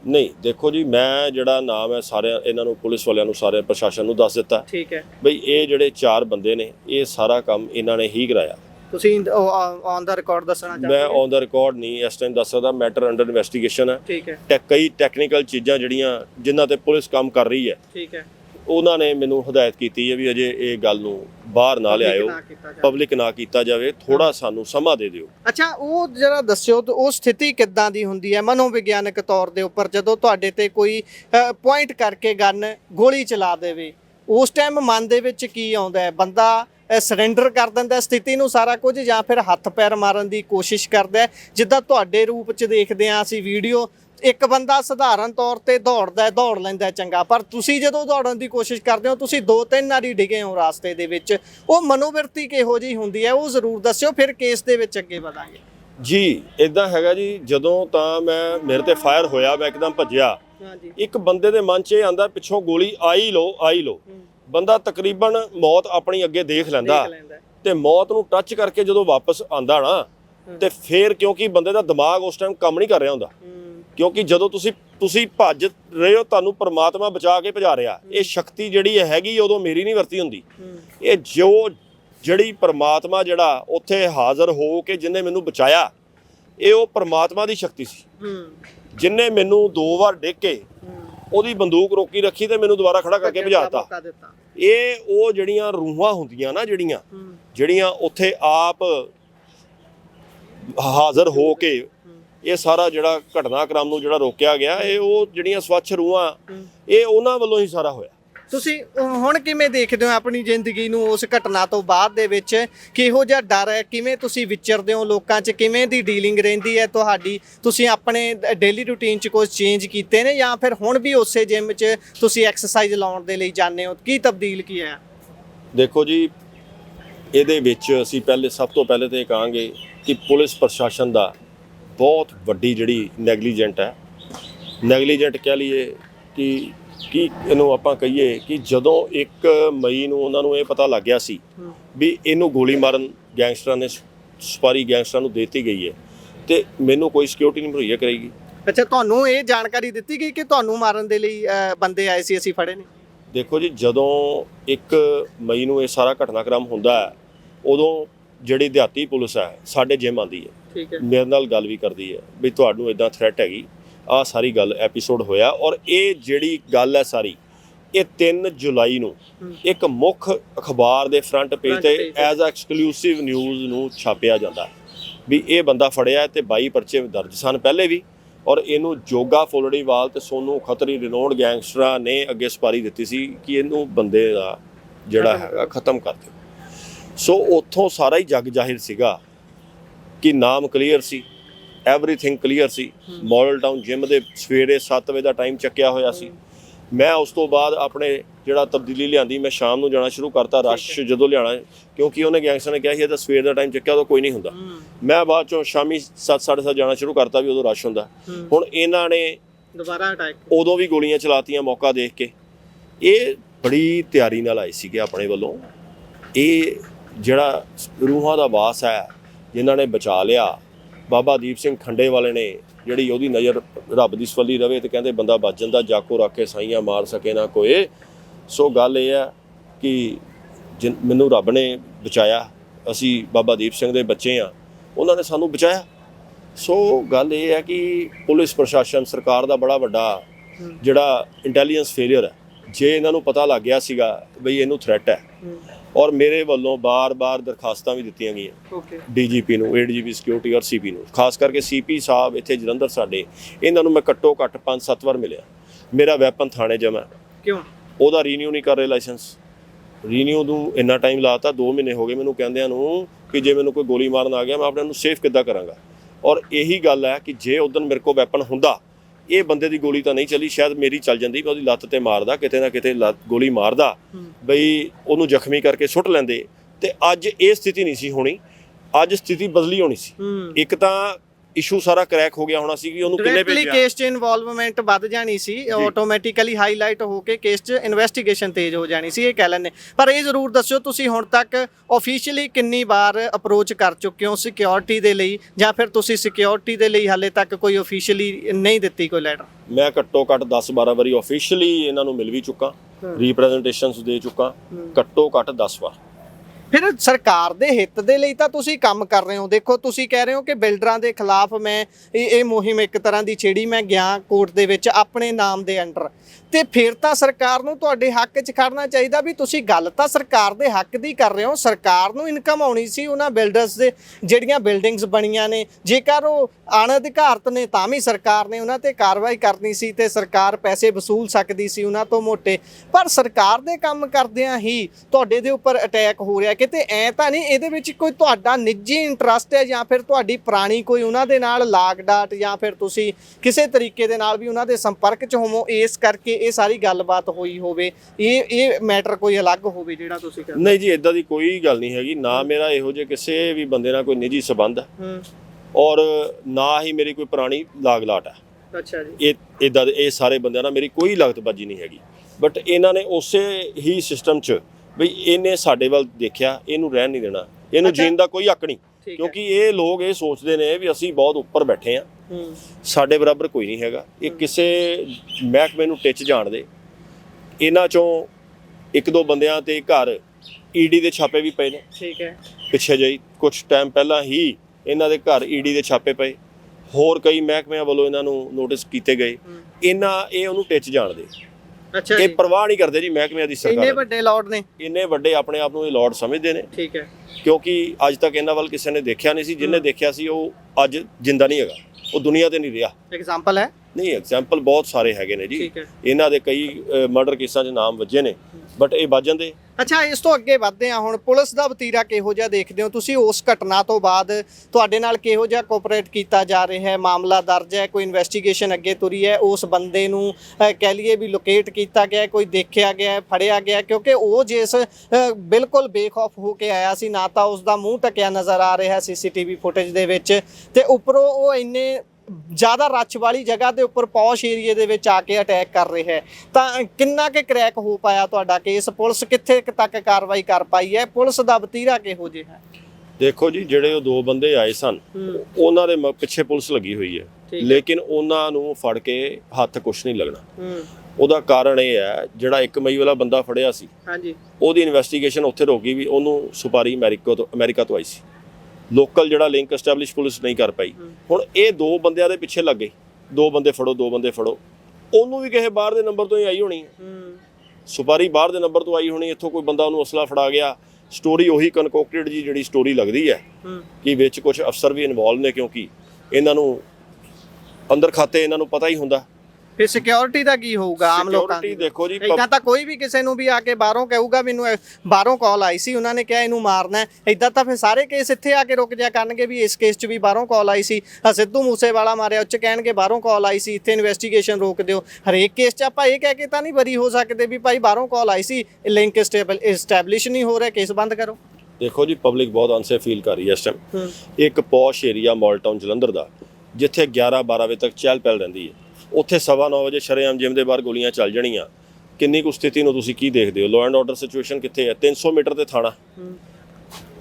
A: ਨਹੀਂ ਦੇਖੋ ਜੀ ਮੈਂ ਜਿਹੜਾ ਨਾਮ ਹੈ ਸਾਰਿਆਂ ਇਹਨਾਂ ਨੂੰ ਪੁਲਿਸ ਵਾਲਿਆਂ ਨੂੰ ਸਾਰੇ ਪ੍ਰਸ਼ਾਸਨ ਨੂੰ ਦੱਸ ਦਿੱਤਾ।
B: ਠੀਕ ਹੈ।
A: ਬਈ ਇਹ ਜਿਹੜੇ ਚਾਰ ਬੰਦੇ ਨੇ ਇਹ ਸਾਰਾ ਕੰਮ ਇਹਨਾਂ ਨੇ ਹੀ ਕਰਾਇਆ।
B: ਤੁਸੀਂ ਔਨ ਦਾ ਰਿਕਾਰਡ ਦੱਸਣਾ
A: ਮੈਂ
B: ਚਾਹੁੰਦੇ ਹੋ
A: ਔਨ ਦਾ ਰਿਕਾਰਡ ਨਹੀਂ ਇਸ ਟਾਈਮ ਦੱਸ ਸਕਦਾ ਮੈਟਰ ਅੰਡਰ ਇਨਵੈਸਟੀਗੇਸ਼ਨ ਹੈ।
B: ਠੀਕ ਹੈ।
A: ਤੇ ਕਈ ਟੈਕਨੀਕਲ ਚੀਜ਼ਾਂ ਜਿਹੜੀਆਂ ਜਿਨ੍ਹਾਂ ਤੇ ਪੁਲਿਸ ਕੰਮ ਕਰ ਰਹੀ ਹੈ
B: ਠੀਕ ਹੈ।
A: ਉਹਨਾਂ ਨੇ ਮੈਨੂੰ ਹਦਾਇਤ ਕੀਤੀ ਹੈ ਵੀ ਅਜੇ ਇਹ ਗੱਲ ਨੂੰ ਬਾਹਰ ਨਾ ਲਿਆਇਓ। ਪਬਲਿਕ ਨਾ ਕੀਤਾ ਜਾਵੇ ਥੋੜਾ ਸਾਨੂੰ ਸਮਾਂ ਦੇ ਦਿਓ।
B: ਅੱਛਾ ਉਹ ਜਰਾ ਦੱਸਿਓ ਤੇ ਉਹ ਸਥਿਤੀ ਕਿੱਦਾਂ ਦੀ ਹੁੰਦੀ ਹੈ ਮਨੋਵਿਗਿਆਨਕ ਤੌਰ ਦੇ ਉੱਪਰ ਜਦੋਂ ਤੁਹਾਡੇ ਤੇ ਕੋਈ ਪੁਆਇੰਟ ਕਰਕੇ ਗਨ ਗੋਲੀ ਚਲਾ ਦੇਵੇ ਉਸ ਟਾਈਮ ਮਨ ਦੇ ਵਿੱਚ ਕੀ ਆਉਂਦਾ ਹੈ? ਬੰਦਾ ਸਰੈਂਡਰ ਕਰ ਦਿੰਦਾ ਸਥਿਤੀ ਨੂੰ ਸਾਰਾ ਕੁਝ ਜਾਂ ਫਿਰ ਹੱਥ ਪੈਰ ਮਾਰਨ ਦੀ ਕੋਸ਼ਿਸ਼ ਕਰਦਾ ਜਿੱਦਾਂ ਤੁਹਾਡੇ ਰੂਪ 'ਚ ਦੇਖਦੇ ਹਾਂ ਅਸੀਂ ਵੀਡੀਓ ਇੱਕ ਬੰਦਾ ਸਧਾਰਨ ਤੌਰ ਤੇ ਦੌੜਦਾ ਦੌੜ ਲੈਂਦਾ ਚੰਗਾ। ਪਰ ਤੁਸੀਂ ਜਦੋਂ ਦੌੜਨ ਦੀ ਕੋਸ਼ਿਸ਼ ਕਰਦੇ ਹੋ ਤੁਸੀਂ ਦੋ ਤਿੰਨ ਵਾਰੀ ਡਿਗੇ ਹੋ ਰਾਸਤੇ ਦੇ ਵਿੱਚ। ਉਹ ਮਨੋਵਿਰਤੀ ਕਿਹੋ ਜੀ ਹੁੰਦੀ ਹੈ ਉਹ ਜ਼ਰੂਰ ਦੱਸਿਓ ਫਿਰ ਕੇਸ ਦੇ ਵਿੱਚ ਅੱਗੇ ਵਧਾਂਗੇ।
A: ਜੀ ਇਦਾਂ ਹੈਗਾ ਜੀ ਜਦੋਂ ਤਾਂ ਮੈਂ ਮੇਰੇ ਤੇ ਫਾਇਰ ਹੋਇਆ ਮੈਂ ਇੱਕਦਮ ਭੱਜਿਆ। ਇੱਕ ਬੰਦੇ ਦੇ ਮਨ 'ਚ ਇਹ ਆਂਦਾ ਪਿੱਛੋਂ ਗੋਲੀ ਆਈ ਲੋ ਆਈ ਲੋ ਬੰਦਾ ਤਕਰੀਬਨ ਮੌਤ ਆਪਣੀ ਅੱਗੇ ਦੇਖ ਲੈਂਦਾ। ਤੇ ਮੌਤ ਨੂੰ ਟੱਚ ਕਰਕੇ ਜਦੋਂ ਵਾਪਸ ਆਂਦਾ ਨਾ ਤੇ ਫੇਰ ਕਿਉਂਕਿ ਬੰਦੇ ਦਾ ਦਿਮਾਗ ਉਸ ਟਾਈਮ ਕੰਮ ਨਹੀਂ ਕਰ ਰਿਹਾ ਹੁੰਦਾ। ਕਿਉਂਕਿ ਜਦੋਂ ਤੁਸੀਂ ਤੁਸੀਂ ਭੱਜ ਰਹੇ ਹੋ ਤੁਹਾਨੂੰ ਪ੍ਰਮਾਤਮਾ ਬਚਾ ਕੇ ਭਜਾ ਰਿਹਾ। ਇਹ ਸ਼ਕਤੀ ਜਿਹੜੀ ਹੈਗੀ ਉਦੋਂ ਮੇਰੀ ਨਹੀਂ ਵਰਤੀ ਹੁੰਦੀ। ਇਹ ਜੋ ਜਿਹੜੀ ਪ੍ਰਮਾਤਮਾ ਜਿਹੜਾ ਉੱਥੇ ਹਾਜ਼ਰ ਹੋ ਕੇ ਜਿਨੇ ਮੈਨੂੰ ਬਚਾਇਆ ਇਹ ਉਹ ਪ੍ਰਮਾਤਮਾ ਦੀ ਸ਼ਕਤੀ ਸੀ। ਜਿਨੇ ਮੈਨੂੰ ਦੋ ਵਾਰ ਡਿੱਗ ਕੇ ਉਹਦੀ ਬੰਦੂਕ ਰੋਕੀ ਰੱਖੀ ਤੇ ਮੈਨੂੰ ਦੁਬਾਰਾ ਖੜਾ ਕਰਕੇ ਭਜਾਤਾ। ਇਹ ਉਹ ਜਿਹੜੀਆਂ ਰੂਹਾਂ ਹੁੰਦੀਆਂ ਨਾ ਜਿਹੜੀਆਂ ਜਿਹੜੀਆਂ ਉੱਥੇ ਆਪ ਹਾਜ਼ਰ ਹੋ ਕੇ ਇਹ ਸਾਰਾ ਜਿਹੜਾ ਘਟਨਾਕ੍ਰਮ ਨੂੰ ਜਿਹੜਾ ਰੋਕਿਆ ਗਿਆ ਇਹ ਉਹ ਜਿਹੜੀਆਂ ਸਵੱਛ ਰੂਹਾਂ ਇਹ ਉਹਨਾਂ ਵੱਲੋਂ ਹੀ ਸਾਰਾ ਹੋਇਆ।
B: ਤੁਸੀਂ ਹੁਣ ਕਿਵੇਂ ਦੇਖਦੇ ਹੋ ਆਪਣੀ ਜ਼ਿੰਦਗੀ ਨੂੰ ਉਸ ਘਟਨਾ ਤੋਂ ਬਾਅਦ ਦੇ ਵਿੱਚ? ਕਿਹੋ ਜਿਹਾ ਡਰ ਹੈ? ਕਿਵੇਂ ਤੁਸੀਂ ਵਿਚਰਦੇ ਹੋ ਲੋਕਾਂ 'ਚ? ਕਿਵੇਂ ਦੀ ਡੀਲਿੰਗ ਰਹਿੰਦੀ ਹੈ ਤੁਹਾਡੀ? ਤੁਸੀਂ ਆਪਣੇ ਡੇਲੀ ਰੂਟੀਨ 'ਚ ਕੁਝ ਚੇਂਜ ਕੀਤੇ ਨੇ ਜਾਂ ਫਿਰ ਹੁਣ ਵੀ ਉਸੇ ਜਿਮ 'ਚ ਤੁਸੀਂ ਐਕਸਰਸਾਈਜ਼ ਲਾਉਣ ਦੇ ਲਈ ਜਾਂਦੇ ਹੋ? ਕੀ ਤਬਦੀਲ ਕੀ ਹੈ?
A: ਦੇਖੋ ਜੀ, ਇਹਦੇ ਵਿੱਚ ਅਸੀਂ ਪਹਿਲੇ, ਸਭ ਤੋਂ ਪਹਿਲੇ ਤੇ ਇਹ ਕਹਾਂਗੇ ਕਿ ਪੁਲਿਸ ਪ੍ਰਸ਼ਾਸਨ ਦਾ ਬਹੁਤ ਵੱਡੀ ਜਿਹੜੀ ਨੈਗਲੀਜੈਂਟ ਹੈ। ਨੈਗਲੀਜੈਂਟ ਕਹਿ ਲਈਏ ਕਿ ਕੀ ਇਹਨੂੰ ਆਪਾਂ ਕਹੀਏ ਕਿ ਜਦੋਂ 1 ਮਈ ਨੂੰ ਉਹਨਾਂ ਨੂੰ ਇਹ ਪਤਾ ਲੱਗ ਗਿਆ ਸੀ ਵੀ ਇਹਨੂੰ ਗੋਲੀ ਮਾਰਨ ਗੈਂਗਸਟਰਾਂ ਨੇ ਸਪਾਰੀ ਗੈਂਗਸਟਰਾਂ ਨੂੰ ਦੇਤੀ ਗਈ ਹੈ ਤੇ ਮੈਨੂੰ ਕੋਈ ਸਿਕਿਉਰਿਟੀ ਨਹੀਂ ਮੁਹੱਈਆ ਕਰੇਗੀ।
B: ਅੱਛਾ ਤੁਹਾਨੂੰ ਇਹ ਜਾਣਕਾਰੀ ਦਿੱਤੀ ਗਈ ਕਿ ਤੁਹਾਨੂੰ ਮਾਰਨ ਦੇ ਲਈ ਬੰਦੇ ਆਏ ਸੀ ਅਸੀਂ ਫੜੇ ਨੇ?
A: ਦੇਖੋ ਜੀ ਜਦੋਂ 1 ਮਈ ਨੂੰ ਇਹ ਸਾਰਾ ਘਟਨਾਕ੍ਰਮ ਹੁੰਦਾ ਹੈ ਉਦੋਂ ਜਿਹੜੀ ਦਿਹਾਤੀ ਪੁਲਿਸ ਹੈ ਸਾਡੇ ਜਿਮ ਆਂਦੀ ਹੈ।
B: ਠੀਕ ਹੈ।
A: ਮੇਰੇ ਨਾਲ ਗੱਲ ਵੀ ਕਰਦੀ ਹੈ ਵੀ ਤੁਹਾਨੂੰ ਇਦਾਂ ਥ੍ਰੈਟ ਹੈਗੀ। ਆ ਸਾਰੀ ਗੱਲ ਐਪੀਸੋਡ ਹੋਇਆ ਔਰ ਇਹ ਜਿਹੜੀ ਗੱਲ ਹੈ ਸਾਰੀ ਇਹ 3 ਜੁਲਾਈ ਨੂੰ ਇੱਕ ਮੁੱਖ ਅਖਬਾਰ ਦੇ ਫਰੰਟ ਪੇਜ ਤੇ। ਐਜ਼ ਅ ਐਕਸਕਲੂਸਿਵ ਨਿਊਜ਼ ਨੂੰ ਛਾਪਿਆ ਜਾਂਦਾ ਵੀ ਇਹ ਬੰਦਾ ਫੜਿਆ ਤੇ 22 ਪਰਚੇ ਦਰਜ ਸਨ ਪਹਿਲੇ ਵੀ ਔਰ ਇਹਨੂੰ ਜੋਗਾ ਫੁੱਲੜੀਵਾਲ ਤੇ ਸੋਨੂ ਖਤਰੀ ਰਿਨੋਡ ਗੈਂਗਸਟਰਾਂ ਨੇ ਅੱਗੇ ਸਪਾਰੀ ਦਿੱਤੀ ਸੀ ਕਿ ਇਹਨੂੰ ਬੰਦੇ ਦਾ ਜਿਹੜਾ ਹੈਗਾ ਖਤਮ ਕਰ ਦਿਓ। ਸੋ ਉੱਥੋਂ ਸਾਰਾ ਹੀ ਜੱਗ ਜ਼ਾਹਿਰ ਸੀਗਾ ਕਿ ਨਾਮ ਕਲੀਅਰ ਸੀ। ਐਵਰੀਥਿੰਗ ਕਲੀਅਰ ਸੀ। ਮਾਡਲ ਟਾਊਨ ਜਿਮ ਦੇ ਸਵੇਰੇ 7 ਵਜੇ ਦਾ ਟਾਈਮ ਚੱਕਿਆ ਹੋਇਆ ਸੀ। ਮੈਂ ਉਸ ਤੋਂ ਬਾਅਦ ਆਪਣੇ ਜਿਹੜਾ ਤਬਦੀਲੀ ਲਿਆਂਦੀ ਮੈਂ ਸ਼ਾਮ ਨੂੰ ਜਾਣਾ ਸ਼ੁਰੂ ਕਰਤਾ ਰਸ਼ ਜਦੋਂ ਲਿਆਣਾ ਕਿਉਂਕਿ ਉਹਨੇ ਗੈਂਗਸਟਰ ਨੇ ਕਿਹਾ ਸੀ ਇਹ ਤਾਂ ਸਵੇਰ ਦਾ ਟਾਈਮ ਚੱਕਿਆ ਉਦੋਂ ਕੋਈ ਨਹੀਂ ਹੁੰਦਾ। ਮੈਂ ਬਾਅਦ ਚੋਂ ਸ਼ਾਮੀ 7:30 ਜਾਣਾ ਸ਼ੁਰੂ ਕਰਤਾ ਵੀ ਉਦੋਂ ਰਸ਼ ਹੁੰਦਾ। ਹੁਣ ਇਹਨਾਂ ਨੇ
B: ਦੁਬਾਰਾ ਅਟੈਕ
A: ਉਦੋਂ ਵੀ ਗੋਲੀਆਂ ਚਲਾਤੀਆਂ ਮੌਕਾ ਦੇਖ ਕੇ। ਇਹ ਬੜੀ ਤਿਆਰੀ ਨਾਲ ਆਏ ਸੀਗੇ ਆਪਣੇ ਵੱਲੋਂ। ਇਹ ਜਿਹੜਾ ਰੂਹਾਂ ਦਾ ਵਾਸ ਹੈ ਜਿਨ੍ਹਾਂ ਨੇ ਬਚਾ ਲਿਆ ਬਾਬਾ ਦੀਪ ਸਿੰਘ ਖੰਡੇ ਵਾਲੇ ਨੇ ਜਿਹੜੀ ਉਹਦੀ ਨਜ਼ਰ ਰੱਬ ਦੀ ਸਵੱਲੀ ਰਵੇ ਤੇ ਕਹਿੰਦੇ ਬੰਦਾ ਬਚ ਜਾਂਦਾ ਜਾਕੋ ਰੱਖ ਕੇ ਸਾਈਆਂ ਮਾਰ ਸਕੇ ਨਾ ਕੋਏ ਸੋ ਗੱਲ ਇਹ ਹੈ ਕਿ ਮੈਨੂੰ ਰੱਬ ਨੇ ਬਚਾਇਆ ਅਸੀਂ ਬਾਬਾ ਦੀਪ ਸਿੰਘ ਦੇ ਬੱਚੇ ਆ ਉਹਨਾਂ ਨੇ ਸਾਨੂੰ ਬਚਾਇਆ। ਸੋ ਗੱਲ ਇਹ ਹੈ ਕਿ ਪੁਲਿਸ ਪ੍ਰਸ਼ਾਸਨ ਸਰਕਾਰ ਦਾ ਬੜਾ ਵੱਡਾ ਜਿਹੜਾ ਇੰਟੈਲੀਜੈਂਸ ਫੇਲਿਅਰ ਹੈ। ਜੇ ਇਹਨਾਂ ਨੂੰ ਪਤਾ ਲੱਗ ਗਿਆ ਸੀਗਾ ਬਈ ਇਹਨੂੰ ਥ੍ਰੈਟ ਹੈ। ਔਰ ਮੇਰੇ ਵੱਲੋਂ ਬਾਰ-ਬਾਰ ਦਰਖਾਸਤਾਂ ਵੀ ਦਿੱਤੀਆਂ ਗਈਆਂ।
B: ਓਕੇ
A: ਡੀਜੀਪੀ ਨੂੰ ਏਡੀਜੀਪੀ ਸਿਕਿਉਰਿਟੀ ਔਰ ਸੀਪੀ ਨੂੰ। ਖਾਸ ਕਰਕੇ ਸੀਪੀ ਸਾਹਿਬ ਇੱਥੇ ਜਲੰਧਰ ਸਾਡੇ ਇਹਨਾਂ ਨੂੰ ਮੈਂ ਘੱਟੋ ਘੱਟ 5-7 ਵਾਰ ਮਿਲਿਆ। ਮੇਰਾ ਵੈਪਨ ਥਾਣੇ ਜਮਾ।
B: ਕਿਉਂ?
A: ਉਹਦਾ ਰੀਨਿਊ ਨਹੀਂ ਕਰ ਰਹੇ ਲਾਇਸੈਂਸ ਰੀਨਿਊ ਨੂੰ ਇੰਨਾ ਟਾਈਮ ਲਾਤਾ 2 ਮਹੀਨੇ ਹੋ ਗਏ ਮੈਨੂੰ ਕਹਿੰਦਿਆਂ ਨੂੰ ਕਿ ਜੇ ਮੈਨੂੰ ਕੋਈ ਗੋਲੀ ਮਾਰਨ ਆ ਗਿਆ ਮੈਂ ਆਪਣੇ ਨੂੰ ਸੇਫ ਕਿੱਦਾਂ ਕਰਾਂਗਾ? ਔਰ ਇਹੀ ਗੱਲ ਹੈ ਕਿ ਜੇ ਉਦੋਂ ਮੇਰੇ ਕੋਲ ਵੈਪਨ ਹੁੰਦਾ ਇਹ ਬੰਦੇ ਦੀ ਗੋਲੀ ਤਾਂ ਨਹੀਂ ਚੱਲੀ ਸ਼ਾਇਦ ਮੇਰੀ ਚੱਲ ਜਾਂਦੀ ਮੈਂ ਉਹਦੀ ਲੱਤ ਤੇ ਮਾਰਦਾ ਕਿਤੇ ਨਾ ਕਿਤੇ ਗੋਲੀ ਮਾਰਦਾ ਬਈ ਉਹਨੂੰ ਜ਼ਖਮੀ ਕਰਕੇ ਸੁੱਟ ਲੈਂਦੇ। ਤੇ ਅੱਜ ਇਹ ਸਥਿਤੀ ਨਹੀਂ ਸੀ ਹੋਣੀ ਅੱਜ ਸਥਿਤੀ ਬਦਲੀ ਹੋਣੀ ਸੀ। ਇੱਕ ਤਾਂ ਇਸ਼ੂ ਸਾਰਾ ਕਰੈਕ ਹੋ ਗਿਆ ਹੋਣਾ ਸੀ ਕਿ ਉਹਨੂੰ ਕਿੰਨੇ
B: ਡਾਇਰੈਕਟਲੀ
A: ਭੇਜਿਆ?
B: ਕੇਸ 'ਚ ਇਨਵੋਲਵਮੈਂਟ ਵੱਧ ਜਾਣੀ ਸੀ ਆਟੋਮੈਟਿਕਲੀ ਹਾਈਲਾਈਟ ਹੋ ਕੇ ਕੇਸ 'ਚ ਇਨਵੈਸਟੀਗੇਸ਼ਨ ਤੇਜ਼ ਹੋ ਜਾਣੀ ਸੀ ਇਹ ਕਹਿ ਲੈਂਦੇ। ਪਰ ਇਹ ਜ਼ਰੂਰ ਦੱਸਿਓ ਤੁਸੀਂ ਹੁਣ ਤੱਕ ਆਫੀਸ਼ੀਅਲੀ ਕਿੰਨੀ ਵਾਰ ਅਪਰੋਚ ਕਰ ਚੁੱਕੇ ਹੋ ਸਿਕਿਉਰਿਟੀ ਦੇ ਲਈ ਜਾਂ ਫਿਰ ਤੁਸੀਂ ਸਿਕਿਉਰਿਟੀ ਦੇ ਲਈ ਹਾਲੇ ਤੱਕ ਕੋਈ ਆਫੀਸ਼ੀਅਲੀ ਨਹੀਂ ਦਿੱਤੀ ਕੋਈ ਲੈਟਰ
A: ਮੈਂ ਘੱਟੋ ਘੱਟ 10 12 ਵਾਰੀ ਆਫੀਸ਼ੀਅਲੀ ਇਹਨਾਂ ਨੂੰ ਮਿਲ ਵੀ ਚੁੱਕਾ ਰਿਪਰੈਜ਼ੈਂਟੇਸ਼ਨਸ ਦੇ ਚੁੱਕਾ ਘੱਟੋ ਘੱਟ 10 ਵਾਰ।
B: ਫਿਰ ਸਰਕਾਰ ਦੇ ਹਿੱਤ ਦੇ ਲਈ ਤਾਂ ਤੁਸੀਂ ਕੰਮ ਕਰ ਰਹੇ ਹੋ। ਦੇਖੋ, ਤੁਸੀਂ ਕਹਿ ਰਹੇ ਹੋ ਕਿ ਬਿਲਡਰਾਂ ਦੇ ਖਿਲਾਫ ਮੈਂ ਇਹ ਇਹ ਮੁਹਿੰਮ ਇੱਕ ਤਰ੍ਹਾਂ ਦੀ ਛੇੜੀ ਮੈਂ ਗਿਆ ਕੋਰਟ ਦੇ ਵਿੱਚ ਆਪਣੇ ਨਾਮ ਦੇ ਅੰਡਰ। ਤੇ ਫਿਰ ਤਾਂ ਸਰਕਾਰ ਨੂੰ ਤੁਹਾਡੇ ਹੱਕ 'ਚ ਖੜਨਾ ਚਾਹੀਦਾ ਵੀ ਤੁਸੀਂ ਗੱਲ ਤਾਂ ਸਰਕਾਰ ਦੇ ਹੱਕ ਦੀ ਕਰ ਰਹੇ ਹੋ। ਸਰਕਾਰ ਨੂੰ ਇਨਕਮ ਆਉਣੀ ਸੀ ਉਹਨਾਂ ਬਿਲਡਰਸ ਦੇ, ਜਿਹੜੀਆਂ ਬਿਲਡਿੰਗਸ ਬਣੀਆਂ ਨੇ। ਜੇਕਰ ਉਹ ਅਣਅਧਿਕਾਰਤ ਨੇ ਤਾਂ ਵੀ ਸਰਕਾਰ ਨੇ ਉਹਨਾਂ ਤੇ ਕਾਰਵਾਈ ਕਰਨੀ ਸੀ ਤੇ ਸਰਕਾਰ ਪੈਸੇ ਵਸੂਲ ਸਕਦੀ ਸੀ ਉਹਨਾਂ ਤੋਂ ਮੋਟੇ। ਪਰ ਸਰਕਾਰ ਦੇ ਕੰਮ ਕਰਦਿਆਂ ਹੀ ਤੁਹਾਡੇ ਦੇ ਉੱਪਰ ਅਟੈਕ ਹੋ ਰਿਹਾ ਕਿਤੇ ਐ ਤਾਂ ਨਹੀਂ, ਇਹਦੇ ਵਿੱਚ ਕੋਈ ਤੁਹਾਡਾ ਨਿੱਜੀ ਇੰਟਰਸਟ ਹੈ ਜਾਂ ਫਿਰ ਤੁਹਾਡੀ ਪੁਰਾਣੀ ਕੋਈ ਉਹਨਾਂ ਦੇ ਨਾਲ ਲਾਗ ਡਾਟ ਜਾਂ ਫਿਰ ਤੁਸੀਂ ਕਿਸੇ ਤਰੀਕੇ ਦੇ ਨਾਲ ਵੀ ਉਹਨਾਂ ਦੇ ਸੰਪਰਕ 'ਚ ਹੋਵੋ। ਇਸ ਕਰਕੇ ਇਹ ਸਾਰੀ ਗੱਲਬਾਤ ਹੋਈ ਹੋਵੇ ਇਹ ਇਹ ਮੈਟਰ ਕੋਈ ਅਲੱਗ ਹੋਵੇ ਜਿਹੜਾ ਤੁਸੀਂ ਕਰ
A: ਨਹੀਂ ਜੀ ਇਦਾਂ ਦੀ ਕੋਈ ਗੱਲ ਨਹੀਂ ਹੈਗੀ। ਨਾ ਮੇਰਾ ਇਹੋ ਜਿਹੇ ਕਿਸੇ ਵੀ ਬੰਦੇ ਨਾਲ ਕੋਈ ਨਿੱਜੀ ਸਬੰਧ ਹੈ। ਔਰ ਨਾ ਹੀ ਮੇਰੀ ਕੋਈ ਪੁਰਾਣੀ ਲਾਗ ਲਾਟ ਹੈ।
B: ਅੱਛਾ ਜੀ।
A: ਇਹ ਇਦਾਂ ਇਹ ਸਾਰੇ ਬੰਦਿਆਂ ਨਾਲ ਮੇਰੀ ਕੋਈ ਲਗਤਬਾਜੀ ਨਹੀਂ ਹੈਗੀ। ਬਟ ਇਹਨਾਂ ਨੇ ਉਸੇ ਹੀ ਸਿਸਟਮ 'ਚ ਬਈ ਇਹਨੇ ਸਾਡੇ ਵੱਲ ਦੇਖਿਆ ਇਹਨੂੰ ਰਹਿਣ ਨਹੀਂ ਦੇਣਾ। ਇਹਨੂੰ। ਜੀਣ ਦਾ ਕੋਈ ਹੱਕ ਨਹੀਂ। ਕਿਉਂਕਿ ਇਹ ਲੋਕ ਇਹ ਸੋਚਦੇ ਨੇ ਵੀ ਅਸੀਂ ਬਹੁਤ ਉੱਪਰ ਬੈਠੇ ਆ ਸਾਡੇ ਬਰਾਬਰ ਕੋਈ ਨਹੀਂ ਹੈਗਾ। ਇਹ ਕਿਸੇ ਮਹਿਕਮੇ ਨੂੰ ਟਿੱਚ ਜਾਣਦੇ ਇਹਨਾਂ ਚੋਂ ਇੱਕ ਦੋ ਬੰਦਿਆਂ ਤੇ ਘਰ ਈਡੀ ਦੇ ਛਾਪੇ ਵੀ ਪਏ ਨੇ।
B: ਠੀਕ ਹੈ।
A: ਪਿੱਛੇ ਜਿਹੀ ਕੁਝ ਟਾਈਮ ਪਹਿਲਾਂ ਹੀ ਇਹਨਾਂ ਦੇ ਘਰ ਈਡੀ ਦੇ ਛਾਪੇ ਪਏ। ਹੋਰ ਕਈ ਮਹਿਕਮਿਆਂ ਵੱਲੋਂ ਇਹਨਾਂ ਨੂੰ ਨੋਟਿਸ ਕੀਤੇ ਗਏ। ਇਹਨਾਂ ਇਹ ਉਹਨੂੰ ਟਿੱਚ ਜਾਣਦੇ
B: ਅੱਛਾ
A: ਇਹ ਪਰਵਾਹ ਨਹੀਂ ਕਰਦੇ ਜੀ ਮਹਿਕਮਿਆਂ ਦੀ
B: ਇੰਨੇ
A: ਸਰਕਾਰ
B: ਵੱਡੇ ਲਾਰਡ ਨੇ।
A: ਇੰਨੇ ਵੱਡੇ ਆਪਣੇ ਆਪ ਨੂੰ ਇਹ ਲਾਰਡ ਸਮਝਦੇ ਨੇ।
B: ਠੀਕ ਹੈ।
A: ਕਿਉਂਕਿ ਅੱਜ ਤੱਕ ਇਹਨਾਂ ਵੱਲ ਕਿਸੇ ਨੇ ਦੇਖਿਆ ਨਹੀਂ ਸੀ। ਜਿਹਨੇ ਦੇਖਿਆ ਸੀ ਉਹ ਅੱਜ ਜਿੰਦਾ ਨਹੀਂ ਹੈਗਾ। ਉਹ ਦੁਨੀਆ ਤੇ ਨਹੀਂ ਰਿਹਾ।
B: ਐਗਜ਼ਾਮਪਲ ਹੈ?
A: ਨਹੀਂ ਐਗਜ਼ਾਮਪਲ ਬਹੁਤ ਸਾਰੇ ਹੈਗੇ ਨੇ ਜੀ।
B: ਠੀਕ ਹੈ।
A: ਇਹਨਾਂ ਦੇ ਕਈ ਮਰਡਰ ਕੇਸਾਂ 'ਚ ਨਾਮ ਵੱਜੇ ਨੇ। ਬਟ ਇਹ ਵੱਜਣ ਦੇ
B: ਅੱਛਾ ਇਸ ਤੋਂ ਅੱਗੇ ਵਧਦੇ ਹਾਂ ਹੁਣ। ਪੁਲਿਸ ਦਾ ਵਤੀਰਾ ਕਿਹੋ ਜਿਹਾ ਦੇਖਦੇ ਹੋ? ਤੁਸੀਂ ਉਸ ਘਟਨਾ ਤੋਂ ਬਾਅਦ ਤੁਹਾਡੇ ਨਾਲ ਕਿਹੋ ਜਿਹਾ ਕੋਆਪਰੇਟ ਕੀਤਾ ਜਾ ਰਿਹਾ ਹੈ? ਮਾਮਲਾ ਦਰਜ ਹੈ ਕੋਈ ਇਨਵੈਸਟੀਗੇਸ਼ਨ ਅੱਗੇ ਤੁਰੀ ਹੈ ਉਸ ਬੰਦੇ ਨੂੰ ਅਹ, ਕਹਿ ਲਈਏ ਵੀ ਲੋਕੇਟ ਕੀਤਾ ਗਿਆ ਹੈ, ਕੋਈ ਦੇਖਿਆ ਗਿਆ ਹੈ, ਫੜਿਆ ਗਿਆ ਹੈ, ਕਿਉਂਕਿ ਉਹ ਜਿਸ ਅਹ, ਬਿਲਕੁਲ ਬੇਖੌਫ ਹੋ ਕੇ ਆਇਆ ਸੀ ਨਾ ਤਾਂ ਉਸ ਦਾ ਮੂੰਹ ਟਕਿਆ ਨਜ਼ਰ ਆ ਰਿਹਾ ਸੀਸੀਟੀਵੀ ਫੁਟੇਜ ਦੇ ਵਿੱਚ ਤੇ ਉੱਪਰੋਂ ਉਹ ਇੰਨੇ ਜ਼ਿਆਦਾ ਰੱਛ ਵਾਲੀ ਜਗ੍ਹਾ ਦੇ ਉੱਪਰ ਪੌਸ਼ ਏਰੀਏ ਦੇ ਵਿੱਚ ਆ ਕੇ ਅਟੈਕ ਕਰ ਰਿਹਾ ਹੈ। ਤਾਂ ਕਿੰਨਾ ਕੁ ਕਰੈਕ ਹੋ ਪਾਇਆ ਤੁਹਾਡਾ ਕੇਸ ਪੁਲਿਸ ਕਿੱਥੇ ਤੱਕ ਕਾਰਵਾਈ ਕਰ ਪਾਈ ਹੈ? ਪੁਲਿਸ ਦਾ ਵਤੀਰਾ ਕਿਹੋ ਜਿਹਾ ਹੈ?
A: ਦੇਖੋ ਜੀ ਜਿਹੜੇ ਉਹ ਦੋ ਬੰਦੇ ਆਏ ਸਨ ਉਹਨਾਂ ਦੇ ਪਿੱਛੇ ਪੁਲਿਸ ਲੱਗੀ ਹੋਈ ਹੈ। ਲੇਕਿਨ ਉਹਨਾਂ ਨੂੰ ਫੜ ਕੇ ਹੱਥ ਕੁਛ ਨਹੀਂ ਲੱਗਣਾ। ਉਹਦਾ ਕਾਰਨ ਇਹ ਹੈ ਜਿਹੜਾ 1 ਮਈ ਵਾਲਾ ਬੰਦਾ ਫੜਿਆ ਸੀ
B: ਹਾਂਜੀ।
A: ਉਹਦੀ ਇਨਵੈਸਟੀਗੇਸ਼ਨ ਉੱਥੇ ਰੁਕ ਵੀ ਉਹਨੂੰ ਸੁਪਾਰੀ ਅਮਰੀਕਾ ਤੋਂ ਅਮਰੀਕਾ ਤੋਂ ਆਈ ਸੀ। ਲੋਕਲ ਜਿਹੜਾ ਲਿੰਕ ਐਸਟੈਬਲਿਸ਼ ਪੁਲਿਸ ਨਹੀਂ ਕਰ ਪਾਈ। ਹੁਣ ਇਹ ਦੋ ਬੰਦਿਆਂ ਦੇ ਪਿੱਛੇ ਲੱਗ ਗਏ। ਦੋ ਬੰਦੇ ਫੜੋ ਦੋ ਬੰਦੇ ਫੜੋ। ਉਹਨੂੰ ਵੀ ਕਿਸੇ ਬਾਹਰ ਦੇ ਨੰਬਰ ਤੋਂ ਹੀ ਆਈ ਹੋਣੀ ਹੈ। ਸੁਪਾਰੀ ਬਾਹਰ ਦੇ ਨੰਬਰ ਤੋਂ ਆਈ ਹੋਣੀ ਇੱਥੋਂ ਕੋਈ ਬੰਦਾ ਉਹਨੂੰ ਅਸਲਾ ਫੜਾ ਗਿਆ। ਸਟੋਰੀ ਉਹੀ ਕਨਕੋਕਟਡ ਜੀ ਜਿਹੜੀ ਸਟੋਰੀ ਲੱਗਦੀ ਹੈ
B: ਹੂੰ।
A: ਕਿ ਵਿੱਚ ਕੁਝ ਅਫਸਰ ਵੀ ਇਨਵੋਲਵ ਨੇ ਕਿਉਂਕਿ ਇਹਨਾਂ ਨੂੰ ਅੰਦਰ ਖਾਤੇ ਇਹਨਾਂ ਨੂੰ ਪਤਾ ਹੀ ਹੁੰਦਾ।
B: ਫਿਰ ਸਿਕਿਉਰਿਟੀ ਦਾ ਕੀ ਹੋਊਗਾ ਆਮ ਲੋਕਾਂ ਦੀ?
A: ਦੇਖੋ ਜੀ
B: ਇਦਾਂ ਤਾਂ ਕੋਈ ਵੀ ਕਿਸੇ ਨੂੰ ਵੀ ਆ ਕੇ ਬਾਹਰੋਂ ਕਹੂਗਾ ਮੈਨੂੰ ਇਹ ਬਾਹਰੋਂ ਕਾਲ ਆਈ ਸੀ ਉਹਨਾਂ ਨੇ ਕਿਹਾ ਇਹਨੂੰ ਮਾਰਨਾ ਹੈ। ਇਦਾਂ ਤਾਂ ਫਿਰ ਸਾਰੇ ਕੇਸ ਇੱਥੇ ਆ ਕੇ ਰੁਕ ਜਾ ਕਰਨਗੇ ਵੀ ਇਸ ਕੇਸ 'ਚ ਵੀ ਬਾਹਰੋਂ ਕਾਲ ਆਈ ਸੀ। ਆਹ ਸਿੱਧੂ ਮੂਸੇਵਾਲਾ ਮਾਰਿਆ ਉੱਚ ਕਹਿਣਗੇ ਬਾਹਰੋਂ ਕਾਲ ਆਈ ਸੀ ਇੱਥੇ ਇਨਵੈਸਟੀਗੇਸ਼ਨ ਰੋਕ ਦਿਓ। ਹਰੇਕ ਕੇਸ 'ਚ ਆਪਾਂ ਇਹ ਕਹਿ ਕੇ ਤਾਂ ਨਹੀਂ ਬਰੀ ਹੋ ਸਕਦੇ ਵੀ ਭਾਈ ਬਾਹਰੋਂ ਕਾਲ ਆਈ ਸੀ ਲਿੰਕ ਸਟੇਬਲ ਐਸਟੈਬਲਿਸ਼ ਨਹੀਂ ਹੋ ਰਿਹਾ ਕੇਸ ਬੰਦ ਕਰੋ।
A: ਦੇਖੋ ਜੀ ਪਬਲਿਕ ਬਹੁਤ ਅਨਸੇਫ ਫੀਲ ਕਰ ਰਹੀ ਹੈ ਇਸ ਟਾਈਮ ਇੱਕ posh area mall town Jalandhar ਦਾ ਜਿੱਥੇ 11 12 ਵਜੇ ਤੱਕ ਚਹਿਲ ਪਹਿਲ ਰਹਿੰਦੀ ਹੈ। ਉੱਥੇ ਸਵਾ ਨੌ ਵਜੇ ਸ਼ਰੇਆਮ ਜਿਮ ਦੇ ਬਾਹਰ ਗੋਲੀਆਂ ਚੱਲ ਜਾਣੀਆਂ। ਕਿੰਨੀ ਕੁ ਸਥਿਤੀ ਨੂੰ ਤੁਸੀਂ ਕੀ ਦੇਖਦੇ ਹੋ? ਲਾਅ ਐਂਡ ਆਰਡਰ ਸਿਚੁਏਸ਼ਨ ਕਿੱਥੇ ਹੈ? 300 ਮੀਟਰ ਤੇ ਥਾਣਾ।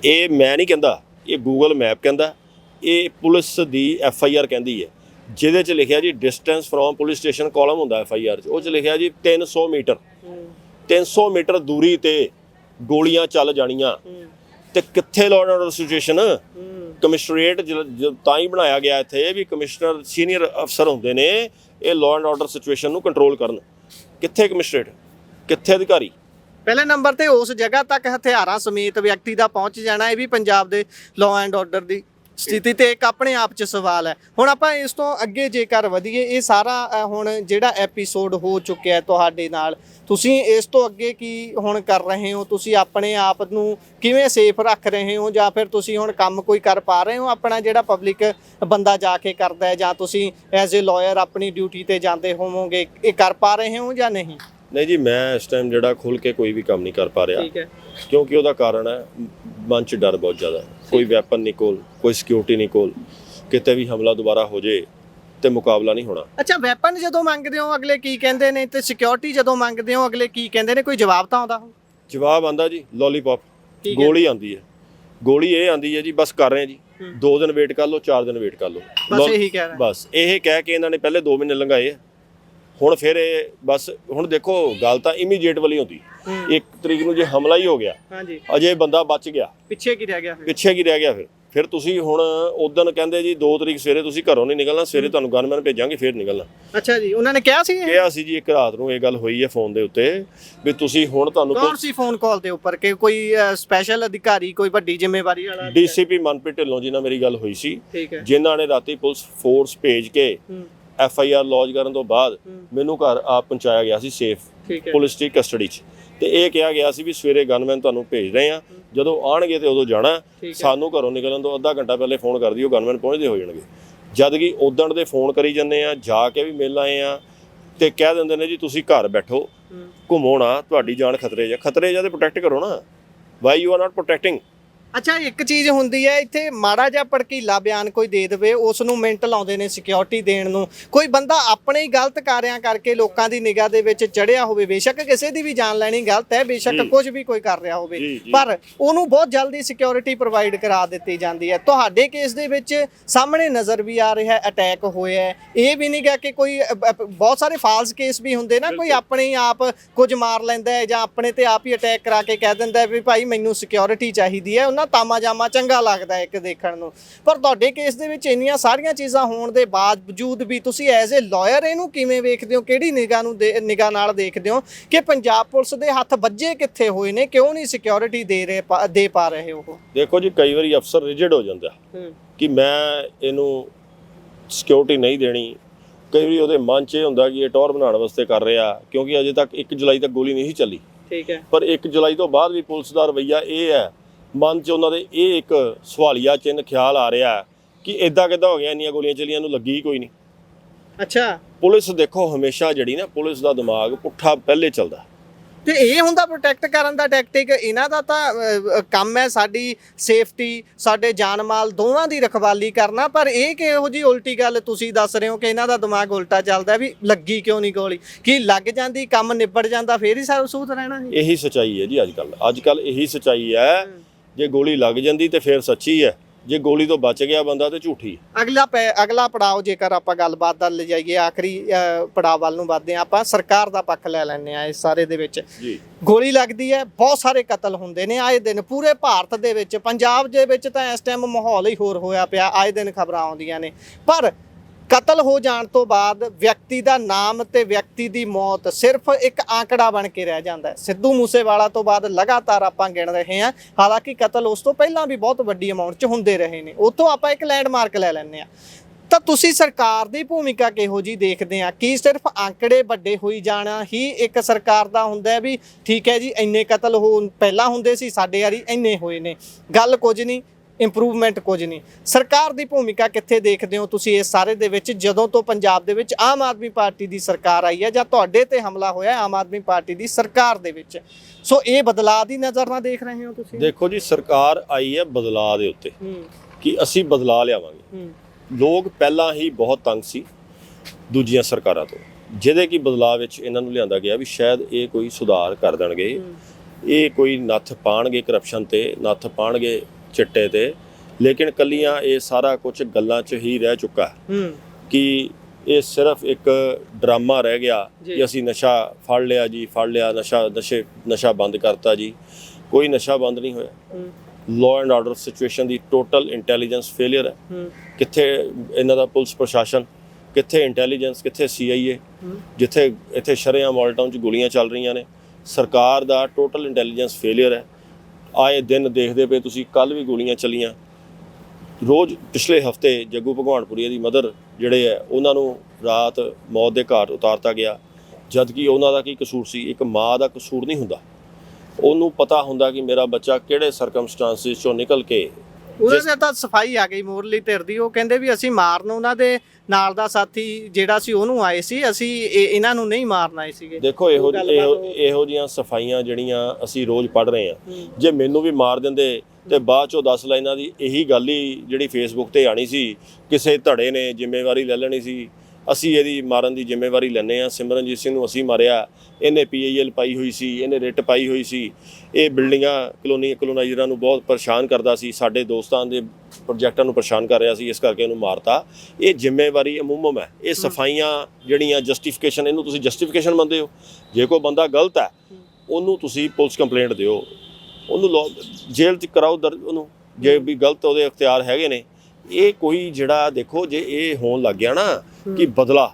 A: ਇਹ ਮੈਂ ਨਹੀਂ ਕਹਿੰਦਾ, ਇਹ ਗੂਗਲ ਮੈਪ ਕਹਿੰਦਾ, ਇਹ ਪੁਲਿਸ ਦੀ ਐਫ ਆਈ ਆਰ ਕਹਿੰਦੀ ਹੈ। ਜਿਹਦੇ 'ਚ ਲਿਖਿਆ the distance from police station column ਹੁੰਦਾ ਐਫ ਆਈ ਆਰ 'ਚ। ਉਹ 'ਚ ਲਿਖਿਆ ਜੀ 300 ਮੀਟਰ।
B: ਹੂੰ
A: 300 ਮੀਟਰ ਦੂਰੀ ਤੇ ਗੋਲੀਆਂ ਚੱਲ ਜਾਣੀਆਂ। ਤੇ ਕਿੱਥੇ law and order situation commissionerate ਤਾਂ ਹੀ ਬਣਾਇਆ ਗਿਆ ਇੱਥੇ ਵੀ ਕਮਿਸ਼ਨਰ, ਸੀਨੀਅਰ ਅਫਸਰ ਹੁੰਦੇ ਨੇ। ਇਹ ਲਾਅ ਐਂਡ ਆਰਡਰ ਸਿਚੁਏਸ਼ਨ ਨੂੰ ਕੰਟਰੋਲ ਕਰਨ। ਕਿੱਥੇ ਕਮਿਸ਼ਨਰੇਟ ਕਿੱਥੇ ਅਧਿਕਾਰੀ?
B: ਪਹਿਲੇ ਨੰਬਰ ਤੇ ਉਸ ਜਗ੍ਹਾ ਤੱਕ ਹਥਿਆਰਾਂ ਸਮੇਤ ਵਿਅਕਤੀ ਦਾ ਪਹੁੰਚ ਜਾਣਾ, ਇਹ ਵੀ ਪੰਜਾਬ ਦੇ ਲਾਅ ਐਂਡ ਆਰਡਰ ਦੀ। ਸਥਿਤੀ ਤੇ ਇੱਕ ਆਪਣੇ ਆਪ 'ਚ ਸਵਾਲ ਹੈ। ਹੁਣ ਆਪਾਂ ਇਸ ਤੋਂ ਅੱਗੇ ਜੇਕਰ ਵਧੀਏ ਇਹ ਸਾਰਾ ਅ, ਹੁਣ ਜਿਹੜਾ ਐਪੀਸੋਡ ਹੋ ਚੁੱਕਿਆ ਹੈ ਤੁਹਾਡੇ ਨਾਲ ਤੁਸੀਂ ਇਸ ਤੋਂ ਅੱਗੇ ਕੀ ਹੁਣ ਕਰ ਰਹੇ ਹੋ? ਤੁਸੀਂ ਆਪਣੇ ਆਪ ਨੂੰ ਕਿਵੇਂ ਸੇਫ ਰੱਖ ਰਹੇ ਹੋ? ਜਾਂ ਫਿਰ ਤੁਸੀਂ ਹੁਣ ਕੰਮ ਕੋਈ ਕਰ ਪਾ ਰਹੇ ਹੋ? ਆਪਣਾ ਜਿਹੜਾ ਪਬਲਿਕ ਬੰਦਾ ਜਾ ਕੇ ਕਰਦਾ ਹੈ ਜਾਂ ਤੁਸੀਂ ਐਜ਼ ਅ ਲਾਇਰ ਆਪਣੀ ਡਿਊਟੀ ਤੇ ਜਾਂਦੇ ਹੋਵੋਗੇ ਇਹ ਕਰ ਪਾ ਰਹੇ ਹੋ ਜਾਂ ਨਹੀਂ?
A: ਨਹੀਂ ਜੀ ਮੈਂ ਇਸ ਟਾਈਮ ਜਿਹੜਾ ਖੁੱਲ ਕੇ ਕੋਈ ਵੀ ਕੰਮ ਨਹੀਂ ਕਰ ਪਾ ਰਿਹਾ।
B: ਠੀਕ ਹੈ।
A: ਕਿਉਂਕਿ ਉਹਦਾ ਕਾਰਨ ਹੈ ਮਨ 'ਚ ਡਰ ਬਹੁਤ ਜ਼ਿਆਦਾ ਹੈ। ਕੋਈ ਵੈਪਨ ਨਹੀਂ ਕੋਲ ਕੋਈ ਸਿਕਿਉਰਿਟੀ ਨਹੀਂ ਕੋਲ ਕਿਤੇ ਵੀ ਹਮਲਾ ਦੁਬਾਰਾ ਹੋ ਜੇ ਤੇ ਮੁਕਾਬਲਾ ਨਹੀਂ ਹੋਣਾ।
B: ਅੱਛਾ ਵੈਪਨ ਜਦੋਂ ਮੰਗਦੇ ਹੋ ਅਗਲੇ ਕੀ ਕਹਿੰਦੇ ਨੇ? ਤੇ ਸਿਕਿਉਰਿਟੀ ਜਦੋਂ ਮੰਗਦੇ ਹੋ ਅਗਲੇ ਕੀ ਕਹਿੰਦੇ ਨੇ? ਕੋਈ ਜਵਾਬ ਤਾਂ ਆਉਂਦਾ
A: ਜਵਾਬ ਆਂਦਾ ਜੀ ਲੋਲੀਪੌਪ। ਗੋਲੀ ਆਂਦੀ ਹੈ। ਗੋਲੀ ਇਹ ਆਂਦੀ ਹੈ ਜੀ ਬਸ ਕਰ ਰਹੇ ਜੀ।
B: ਹੂੰ।
A: ਦੋ ਦਿਨ ਵੇਟ ਕਰ ਲਓ ਚਾਰ ਦਿਨ ਵੇਟ ਕਰ ਲਓ।
B: ਬਸ ਇਹੀ ਕਹਿ ਰਹੇ
A: ਬਸ ਇਹ ਕਹਿ ਕੇ ਇਹਨਾਂ ਨੇ ਪਹਿਲੇ 2 ਮਹੀਨੇ ਲੰਘਾਏ ਆ। ਹੁਣ ਫਿਰ ਇਹ ਬਸ ਹੁਣ ਦੇਖੋ ਗੱਲ ਤਾਂ ਇਮੀਡੀਏਟ ਵਾਲੀ ਹੁੰਦੀ। ਇੱਕ ਤਰੀਕ ਨੂੰ ਜੇ ਹਮਲਾ ਹੀ ਹੋ ਗਿਆ
B: ਹਾਂਜੀ।
A: ਅਜੇ ਬੰਦਾ ਬਚ ਗਿਆ।
B: ਪਿੱਛੇ ਕੀ ਰਹਿ ਗਿਆ ਫਿਰ?
A: ਪਿੱਛੇ ਕੀ ਰਹਿ ਗਿਆ ਫਿਰ? ਫਿਰ ਤੁਸੀਂ ਹੁਣ ਉਦੋਂ ਕਹਿੰਦੇ ਜੀ 2 ਤਰੀਕ ਸਵੇਰੇ ਤੁਸੀਂ ਘਰੋਂ ਨਹੀਂ ਨਿਕਲਣਾ ਸਵੇਰੇ ਤੁਹਾਨੂੰ ਗਨਮੈਨ ਭੇਜਾਂਗੇ ਫਿਰ ਨਿਕਲਣਾ।
B: ਅੱਛਾ ਜੀ ਉਹਨਾਂ ਨੇ ਕਿਹਾ ਸੀ ਇਹ?
A: ਕਿਹਾ ਸੀ ਜੀ ਇੱਕ ਰਾਤ ਨੂੰ ਇਹ ਗੱਲ ਹੋਈ ਹੈ ਫੋਨ ਦੇ ਉੱਤੇ ਵੀ ਤੁਸੀਂ ਹੁਣ ਤੁਹਾਨੂੰ
B: ਕੌਣ ਸੀ ਫੋਨ ਕਾਲ ਦੇ ਉੱਪਰ? ਕਿ ਕੋਈ ਸਪੈਸ਼ਲ ਅਧਿਕਾਰੀ ਕੋਈ ਵੱਡੀ ਜ਼ਿੰਮੇਵਾਰੀ ਵਾਲਾ
A: ਡੀਸੀਪੀ ਮਨਪ੍ਰੀਤ ਢਿੱਲੋਂ ਜੀ ਨਾਲ ਮੇਰੀ ਗੱਲ ਹੋਈ ਸੀ।
B: ਠੀਕ ਹੈ।
A: ਜਿਨ੍ਹਾਂ ਨੇ ਰਾਤੀ ਪੁਲਿਸ ਫੋਰਸ ਭੇਜ ਕੇ
B: ਹੂੰ।
A: ਐਫ ਆਈ ਆਰ ਲੌਜ ਕਰਨ ਤੋਂ ਬਾਅਦ। ਮੈਨੂੰ ਘਰ ਆ ਪਹੁੰਚਾਇਆ ਗਿਆ ਸੀ ਸੇਫ ਪੁਲਿਸ ਦੀ ਕਸਟਡੀ 'ਚ। ਤੇ ਇਹ ਕਿਹਾ ਗਿਆ ਸੀ ਵੀ ਸਵੇਰੇ ਗਨਮੈਨ ਤੁਹਾਨੂੰ ਭੇਜ ਰਹੇ ਆ ਜਦੋਂ ਆਣਗੇ ਤੇ ਉਦੋਂ ਜਾਣਾ। ਸਾਨੂੰ ਘਰੋਂ ਨਿਕਲਣ ਤੋਂ ਅੱਧਾ ਘੰਟਾ ਪਹਿਲੇ ਫੋਨ ਕਰ ਦਿਓ ਗਨਮੈਨ ਪਹੁੰਚਦੇ ਹੋ ਜਾਣਗੇ। ਜਦ ਕਿ ਉਦਣ ਦੇ ਫੋਨ ਕਰੀ ਜੰਨੇ ਆ ਜਾ ਕੇ ਵੀ ਮਿਲ ਆਏ ਆ ਤੇ ਕਹਿ ਦਿੰਦੇ ਨੇ ਜੀ ਤੁਸੀਂ ਘਰ ਬੈਠੋ। ਘੁੰਮੋ ਨਾ ਤੁਹਾਡੀ ਜਾਨ ਖਤਰੇ 'ਚ। ਖਤਰੇ 'ਚ ਤੇ ਪ੍ਰੋਟੈਕਟ ਕਰੋ ਨਾ। Why you are not protecting
B: ਅੱਛਾ ਇੱਕ ਚੀਜ਼ ਹੁੰਦੀ ਹੈ ਇੱਥੇ ਮਾੜਾ ਜਿਹਾ ਭੜਕੀਲਾ ਬਿਆਨ ਕੋਈ ਦੇ ਦੇਵੇ ਉਸ ਨੂੰ ਮਿੰਟ ਲਾਉਂਦੇ ਨੇ ਸਿਕਿਉਰਿਟੀ ਦੇਣ ਨੂੰ। ਕੋਈ ਬੰਦਾ ਆਪਣੇ ਹੀ ਗਲਤ ਕਾਰਿਆਂ ਕਰਕੇ ਲੋਕਾਂ ਦੀ ਨਿਗਾਹ ਦੇ ਵਿੱਚ ਚੜਿਆ ਹੋਵੇ ਬੇਸ਼ੱਕ ਕਿਸੇ ਦੀ ਵੀ ਜਾਨ ਲੈਣੀ ਗਲਤ ਹੈ ਬੇਸ਼ੱਕ। ਕੁਝ ਵੀ ਕੋਈ ਕਰ ਰਿਹਾ ਹੋਵੇ। ਪਰ ਉਹਨੂੰ ਬਹੁਤ ਜਲਦੀ ਸਿਕਿਉਰਿਟੀ ਪ੍ਰੋਵਾਈਡ ਕਰਾ ਦਿੱਤੀ ਜਾਂਦੀ ਹੈ। ਤੁਹਾਡੇ ਕੇਸ ਦੇ ਵਿੱਚ ਸਾਹਮਣੇ ਨਜ਼ਰ ਵੀ ਆ ਰਿਹਾ ਅਟੈਕ ਹੋਇਆ ਇਹ ਵੀ ਨਹੀਂ ਗਾ ਕਿ ਕੋਈ ਬਹੁਤ ਸਾਰੇ ਫਾਲਸ ਕੇਸ ਵੀ ਹੁੰਦੇ ਨਾ ਕੋਈ ਆਪਣੇ ਹੀ ਆਪ ਕੁਝ ਮਾਰ ਲੈਂਦਾ ਹੈ ਜਾਂ ਆਪਣੇ ਤੇ ਆਪ ਹੀ ਅਟੈਕ ਕਰਾ ਕੇ ਕਹਿ ਦਿੰਦਾ ਹੈ ਵੀ ਭਾਈ ਮੈਨੂੰ ਸਿਕਿਉਰਿਟੀ ਚਾਹੀਦੀ ਹੈ। ਉਹਨਾਂ ਤਾਮਾ ਜਾਮਾ ਚੰਗਾ ਲੱਗਦਾ ਇੱਕ ਦੇਖਣ ਨੂੰ। ਪਰ ਤੁਹਾਡੇ ਕੇਸ ਦੇ ਵਿੱਚ ਇੰਨੀਆਂ ਸਾਰੀਆਂ ਚੀਜ਼ਾਂ ਹੋਣ ਦੇ ਬਾਵਜੂਦ ਵੀ ਤੁਸੀਂ ਐਜ਼ ਅ ਲਾਇਰ ਇਹਨੂੰ ਕਿਵੇਂ ਵੇਖਦੇ ਹੋ? ਕਿਹੜੀ ਨਿਗਾਹ ਨੂੰ ਨਿਗਾਹ ਨਾਲ ਦੇਖਦੇ ਹੋ? ਕਿ ਪੰਜਾਬ ਪੁਲਿਸ ਦੇ ਹੱਥ ਵੱਜੇ ਕਿੱਥੇ ਹੋਏ ਨੇ? ਕਿਉਂ ਨਹੀਂ ਸਿਕਿਉਰਿਟੀ ਦੇ ਰਹੇ ਦੇ ਪਾ ਰਹੇ ਉਹ?
A: ਦੇਖੋ ਜੀ ਕਈ ਵਾਰੀ ਅਫਸਰ ਰਿਜਿਡ ਹੋ ਜਾਂਦਾ। ਕਿ ਮੈਂ ਇਹਨੂੰ ਸਿਕਿਉਰਿਟੀ ਨਹੀਂ ਦੇਣੀ। ਕਈ ਵਾਰੀ ਉਹਦੇ ਮਨ 'ਚ ਇਹ ਹੁੰਦਾ ਕਿ ਇਹ ਟੌਰ ਬਣਾਉਣ ਵਾਸਤੇ ਕਰ ਰਿਹਾ ਕਿਉਂਕਿ ਅਜੇ ਤੱਕ 1 ਜੁਲਾਈ ਤੱਕ ਗੋਲੀ ਨਹੀਂ ਚੱਲੀ।
B: ਠੀਕ ਹੈ।
A: ਪਰ 1 ਜੁਲਾਈ ਤੋਂ ਬਾਅਦ ਵੀ ਪੁਲਿਸ ਦਾ ਰਵੱਈਆ ਇਹ ਹੈ ਮਨ 'ਚ ਉਹਨਾਂ ਦੇ ਇਹ ਇੱਕ ਸਵਾਲੀਆ ਚਿੰਨ੍ਹ ਖਿਆਲ ਆ ਰਿਹਾ ਕਿ ਇਦਾਂ ਕਿੱਦਾਂ ਹੋ ਗਿਆ ਇੰਨੀਆਂ ਗੋਲੀਆਂ ਚੱਲੀਆਂ ਨੂੰ ਲੱਗੀ ਕੋਈ ਨਹੀਂ।
B: ਅੱਛਾ।
A: ਪੁਲਿਸ ਦੇਖੋ ਹਮੇਸ਼ਾ ਜਿਹੜੀ ਨਾ ਪੁਲਿਸ ਦਾ ਦਿਮਾਗ ਪੁੱਠਾ ਪਹਿਲੇ ਚੱਲਦਾ।
B: ਤੇ ਇਹ ਹੁੰਦਾ ਪ੍ਰੋਟੈਕਟ ਕਰਨ ਦਾ ਟੈਕਟਿਕ ਇਹਨਾਂ ਦਾ ਤਾਂ ਅਹ, ਕੰਮ ਹੈ ਸਾਡੀ ਸੇਫਟੀ ਸਾਡੇ ਜਾਨ ਮਾਲ ਦੋਵਾਂ ਦੀ ਰਖਵਾਲੀ ਕਰਨਾ ਪਰ ਇਹ ਕਿਹੋ ਜੀ ਉਲਟੀ ਗੱਲ ਤੁਸੀਂ ਦੱਸ ਰਹੇ ਹੋ ਕਿ ਇਹਨਾਂ ਦਾ ਦਿਮਾਗ ਉਲਟਾ ਚੱਲਦਾ ਵੀ ਲੱਗੀ ਕਿਉਂ ਨਹੀਂ ਗੋਲੀ? ਕੀ ਲੱਗ ਜਾਂਦੀ ਕੰਮ ਨਿਬੜ ਜਾਂਦਾ ਫੇਰ ਹੀ ਸਾਰਾ ਸੂਤ ਰਹਿਣਾ ਸੀ
A: ਇਹੀ ਸਚਾਈ ਹੈ ਜੀ ਅੱਜ ਕੱਲ ਅੱਜ ਕੱਲ ਇਹੀ ਸਚਾਈ ਹੈ। ਜੇ ਗੋਲੀ ਲੱਗ ਜਾਂਦੀ ਤੇ ਫਿਰ ਸੱਚੀ ਹੈ। ਜੇ ਗੋਲੀ ਤੋਂ ਬਚ ਗਿਆ ਬੰਦਾ ਤੇ ਝੂਠੀ
B: ਅਗਲਾ ਅਗਲਾ ਪੜਾਅ ਜੇਕਰ ਆਪਾਂ ਗੱਲਬਾਤ ਦਾ ਲੈ ਜਾਈਏ ਆਖਰੀ ਪੜਾਅ ਵੱਲ ਨੂੰ ਵੱਧਦੇ ਆਪਾਂ ਸਰਕਾਰ ਦਾ ਪੱਖ ਲੈ ਲੈਂਦੇ ਆ ਇਸ ਸਾਰੇ ਦੇ ਵਿੱਚ।
A: ਜੀ।
B: ਗੋਲੀ ਲੱਗਦੀ ਹੈ ਬਹੁਤ ਸਾਰੇ ਕਤਲ ਹੁੰਦੇ ਨੇ ਆਏ ਦਿਨ। ਪੂਰੇ ਭਾਰਤ ਦੇ ਵਿੱਚ ਪੰਜਾਬ ਦੇ ਵਿੱਚ ਤਾਂ ਇਸ ਟਾਈਮ ਮਾਹੌਲ ਹੀ ਹੋਰ ਹੋਇਆ ਪਿਆ ਆਏ ਦਿਨ ਖਬਰਾਂ ਆਉਂਦੀਆਂ ਨੇ। ਪਰ ਕਤਲ ਹੋ ਜਾਣ ਤੋਂ ਬਾਅਦ ਵਿਅਕਤੀ ਦਾ ਨਾਮ ਤੇ ਵਿਅਕਤੀ ਦੀ ਮੌਤ ਸਿਰਫ ਇੱਕ ਆંકੜਾ ਬਣ ਕੇ ਰਹਿ ਜਾਂਦਾ ਹੈ। ਸਿੱਧੂ ਮੂਸੇਵਾਲਾ ਤੋਂ ਬਾਅਦ ਲਗਾਤਾਰ ਆਪਾਂ ਗਿਣ ਰਹੇ ਹਾਂ। ਹਾਲਾਂਕਿ ਕਤਲ ਉਸ ਤੋਂ ਪਹਿਲਾਂ ਵੀ ਬਹੁਤ ਵੱਡੀ ਅਮਾਉਂਟ 'ਚ ਹੁੰਦੇ ਰਹੇ ਨੇ। ਉਤੋਂ ਆਪਾਂ ਇੱਕ ਲੈਂਡਮਾਰਕ ਲੈ ਲੈਂਦੇ ਆ ਤਾਂ ਤੁਸੀਂ ਸਰਕਾਰ ਦੀ ਭੂਮਿਕਾ ਕਿਹੋ ਜੀ ਦੇਖਦੇ ਆ ਕੀ ਸਿਰਫ ਅੰਕੜੇ ਵੱਡੇ ਹੋਈ ਜਾਣਾ ਹੀ ਇੱਕ ਸਰਕਾਰ ਦਾ ਹੁੰਦਾ ਹੈ ਵੀ ਠੀਕ ਹੈ ਜੀ, ਇੰਨੇ ਕਤਲ ਹੋ ਪਹਿਲਾਂ ਹੁੰਦੇ ਸੀ, ਸਾਡੇ ਯਾਰੀ ਇੰਨੇ ਹੋਏ ਨੇ। ਗੱਲ ਕੁਝ ਨਹੀਂ। ਇੰਪਰੂਵਮੈਂਟ ਕੁਝ ਨਹੀਂ। ਸਰਕਾਰ ਦੀ ਭੂਮਿਕਾ ਕਿੱਥੇ ਦੇਖਦੇ ਹੋ ਤੁਸੀਂ ਇਸ ਸਾਰੇ ਦੇ ਵਿੱਚ? ਜਦੋਂ ਤੋਂ ਪੰਜਾਬ ਦੇ ਵਿੱਚ ਆਮ ਆਦਮੀ ਪਾਰਟੀ ਦੀ ਸਰਕਾਰ ਆਈ ਹੈ ਜਾਂ ਤੁਹਾਡੇ ਤੇ ਹਮਲਾ ਹੋਇਆ ਆਮ ਆਦਮੀ ਪਾਰਟੀ ਦੀ ਸਰਕਾਰ ਦੇ ਵਿੱਚ? ਸੋ ਇਹ ਬਦਲਾਅ ਦੀ ਨਜ਼ਰ ਨਾਲ ਦੇਖ ਰਹੇ ਹੋ ਤੁਸੀਂ?
A: ਦੇਖੋ ਜੀ ਸਰਕਾਰ ਆਈ ਹੈ ਬਦਲਾਅ ਦੇ ਉੱਤੇ ਕਿ ਅਸੀਂ ਬਦਲਾਅ ਲਿਆਵਾਂਗੇ। ਲੋਕ ਪਹਿਲਾਂ ਹੀ ਬਹੁਤ ਤੰਗ ਸੀ ਦੂਜੀਆਂ ਸਰਕਾਰਾਂ ਤੋਂ। ਜਿਹਦੇ ਕੀ ਬਦਲਾਅ ਵਿੱਚ ਇਹਨਾਂ ਨੂੰ ਲਿਆਂਦਾ ਗਿਆ ਵੀ ਸ਼ਾਇਦ ਇਹ ਕੋਈ ਸੁਧਾਰ ਕਰ ਦੇਣਗੇ। ਇਹ ਕੋਈ ਨੱਥ ਪਾਣਗੇ ਕਰਪਸ਼ਨ ਤੇ ਨੱਥ ਪਾਣਗੇ ਚਿੱਟੇ ਤੇ। ਲੇਕਿਨ ਕੱਲੀਆਂ ਇਹ ਸਾਰਾ ਕੁਝ ਗੱਲਾਂ 'ਚ ਹੀ ਰਹਿ ਚੁੱਕਾ ਹੈ ਕਿ ਇਹ ਸਿਰਫ ਇੱਕ ਡਰਾਮਾ ਰਹਿ ਗਿਆ। ਕਿ ਅਸੀਂ ਨਸ਼ਾ ਫੜ ਲਿਆ ਜੀ ਫੜ ਲਿਆ ਨਸ਼ਾ ਨਸ਼ੇ ਨਸ਼ਾ ਬੰਦ ਕਰਤਾ ਜੀ। ਕੋਈ ਨਸ਼ਾ ਬੰਦ ਨਹੀਂ ਹੋਇਆ। ਲਾਅ ਐਂਡ ਆਰਡਰ ਸਿਚੁਏਸ਼ਨ ਦੀ ਟੋਟਲ ਇੰਟੈਲੀਜੈਂਸ ਫੇਲਿਅਰ ਹੈ। ਕਿੱਥੇ ਇਹਨਾਂ ਦਾ ਪੁਲਿਸ ਪ੍ਰਸ਼ਾਸਨ ਕਿੱਥੇ ਇੰਟੈਲੀਜੈਂਸ ਕਿੱਥੇ ਸੀਆਈਏ ਜਿੱਥੇ ਇੱਥੇ ਸ਼ਰੇਆਮ ਮਾਲਟਾਊਨ 'ਚ ਗੋਲੀਆਂ ਚੱਲ ਰਹੀਆਂ ਨੇ। ਸਰਕਾਰ ਦਾ ਟੋਟਲ ਇੰਟੈਲੀਜੈਂਸ ਫੇਲਿਅਰ ਹੈ। ਆਏ ਦਿਨ ਦੇਖਦੇ ਪਏ ਤੁਸੀਂ ਕੱਲ ਵੀ ਗੋਲੀਆਂ ਚੱਲੀਆਂ। ਰੋਜ਼ ਪਿਛਲੇ ਹਫ਼ਤੇ ਜੱਗੂ ਭਗਵਾਨਪੁਰੀਆ ਦੀ ਮਦਰ ਜਿਹੜੇ ਹੈ, ਉਹਨਾਂ ਨੂੰ ਰਾਤ ਮੌਤ ਦੇ ਘਾਟ ਉਤਾਰਤਾ ਗਿਆ। ਜਦ ਕਿ ਉਹਨਾਂ ਦਾ ਕੀ ਕਸੂਰ ਸੀ, ਇੱਕ ਮਾਂ ਦਾ ਕਸੂਰ ਨਹੀਂ ਹੁੰਦਾ। ਉਹਨੂੰ ਪਤਾ ਹੁੰਦਾ ਕਿ ਮੇਰਾ ਬੱਚਾ ਕਿਹੜੇ ਸਰਕਮਸਟੈਂਸਿਸ ਚੋਂ ਨਿਕਲ ਕੇ
B: ਉਹਦੇ ਤੇ ਤਾਂ ਸਫ਼ਾਈ ਆ ਗਈ ਮੋਰਲੀ ਧਿਰ ਦੀ। ਉਹ ਕਹਿੰਦੇ ਵੀ ਅਸੀਂ ਮਾਰਨ ਉਹਨਾਂ ਦੇ ਨਾਲ ਦਾ ਸਾਥੀ ਜਿਹੜਾ ਸੀ ਉਹਨੂੰ ਆਏ ਸੀ ਅਸੀਂ ਇਹ- ਇਹਨਾਂ ਨੂੰ ਨਹੀਂ ਮਾਰਨ ਆਏ ਸੀਗੇ।
A: ਦੇਖੋ ਇਹੋ ਇਹੋ ਇਹੋ ਜੀਆਂ ਸਫਾਈਆਂ ਜਿਹੜੀਆਂ ਅਸੀਂ ਰੋਜ਼ ਪੜ ਰਹੇ ਹੂੰ। ਜੇ ਮੈਨੂੰ ਵੀ ਮਾਰ ਦਿੰਦੇ ਤੇ ਬਾਅਦ ਚੋਂ 10 ਲਾਈਨਾਂ ਦੀ ਇਹੀ ਗੱਲ ਹੀ ਜਿਹੜੀ ਫੇਸਬੁੱਕ ਤੇ ਆਣੀ ਸੀ ਕਿਸੇ ਧੜੇ ਨੇ ਜ਼ਿੰਮੇਵਾਰੀ ਲੈ ਲੈਣੀ ਸੀ। ਅਸੀਂ ਇਹਦੀ ਮਾਰਨ ਦੀ ਜ਼ਿੰਮੇਵਾਰੀ ਲੈਨੇ ਆ ਸਿਮਰਨਜੀਤ ਸਿੰਘ ਨੂੰ ਅਸੀਂ ਮਾਰਿਆ। ਇਹਨੇ ਪੀਆਈਐਲ ਪਾਈ ਹੋਈ ਸੀ ਇਹਨੇ ਰਿਟ ਪਾਈ ਹੋਈ ਸੀ। ਇਹ ਬਿਲਡਿੰਗਾਂ ਕਲੋਨੀ ਕਲੋਨਾਈਜ਼ਰਾਂ ਨੂੰ ਬਹੁਤ ਪਰੇਸ਼ਾਨ ਕਰਦਾ ਸੀ। ਸਾਡੇ ਦੋਸਤਾਂ ਦੇ ਪ੍ਰੋਜੈਕਟਾਂ ਨੂੰ ਪਰੇਸ਼ਾਨ ਕਰ ਰਿਹਾ ਸੀ ਇਸ ਕਰਕੇ ਇਹਨੂੰ ਮਾਰਤਾ। ਇਹ ਜ਼ਿੰਮੇਵਾਰੀ ਅਮੂਮਮ ਹੈ। ਇਹ ਸਫਾਈਆਂ ਜਿਹੜੀਆਂ ਜਸਟੀਫਿਕੇਸ਼ਨ ਇਹਨੂੰ ਤੁਸੀਂ ਜਸਟੀਫਿਕੇਸ਼ਨ ਮੰਨਦੇ ਹੋ। ਜੇ ਕੋਈ ਬੰਦਾ ਗਲਤ ਹੈ ਉਹਨੂੰ ਤੁਸੀਂ ਪੁਲਿਸ ਕੰਪਲੇਂਟ ਦਿਓ। ਉਹਨੂੰ ਜੇਲ੍ਹ ਚ ਕਰਾਓ ਦਰਜ ਉਹਨੂੰ। ਜੇ ਵੀ ਗਲਤ ਉਹਦੇ ਅਖਤਿਆਰ ਹੈਗੇ ਨੇ। ਇਹ ਕੋਈ ਜਿਹੜਾ ਦੇਖੋ ਜੇ ਇਹ ਹੋਣ ਲੱਗ ਗਿਆ ਨਾ ਕਿ ਬਦਲਾ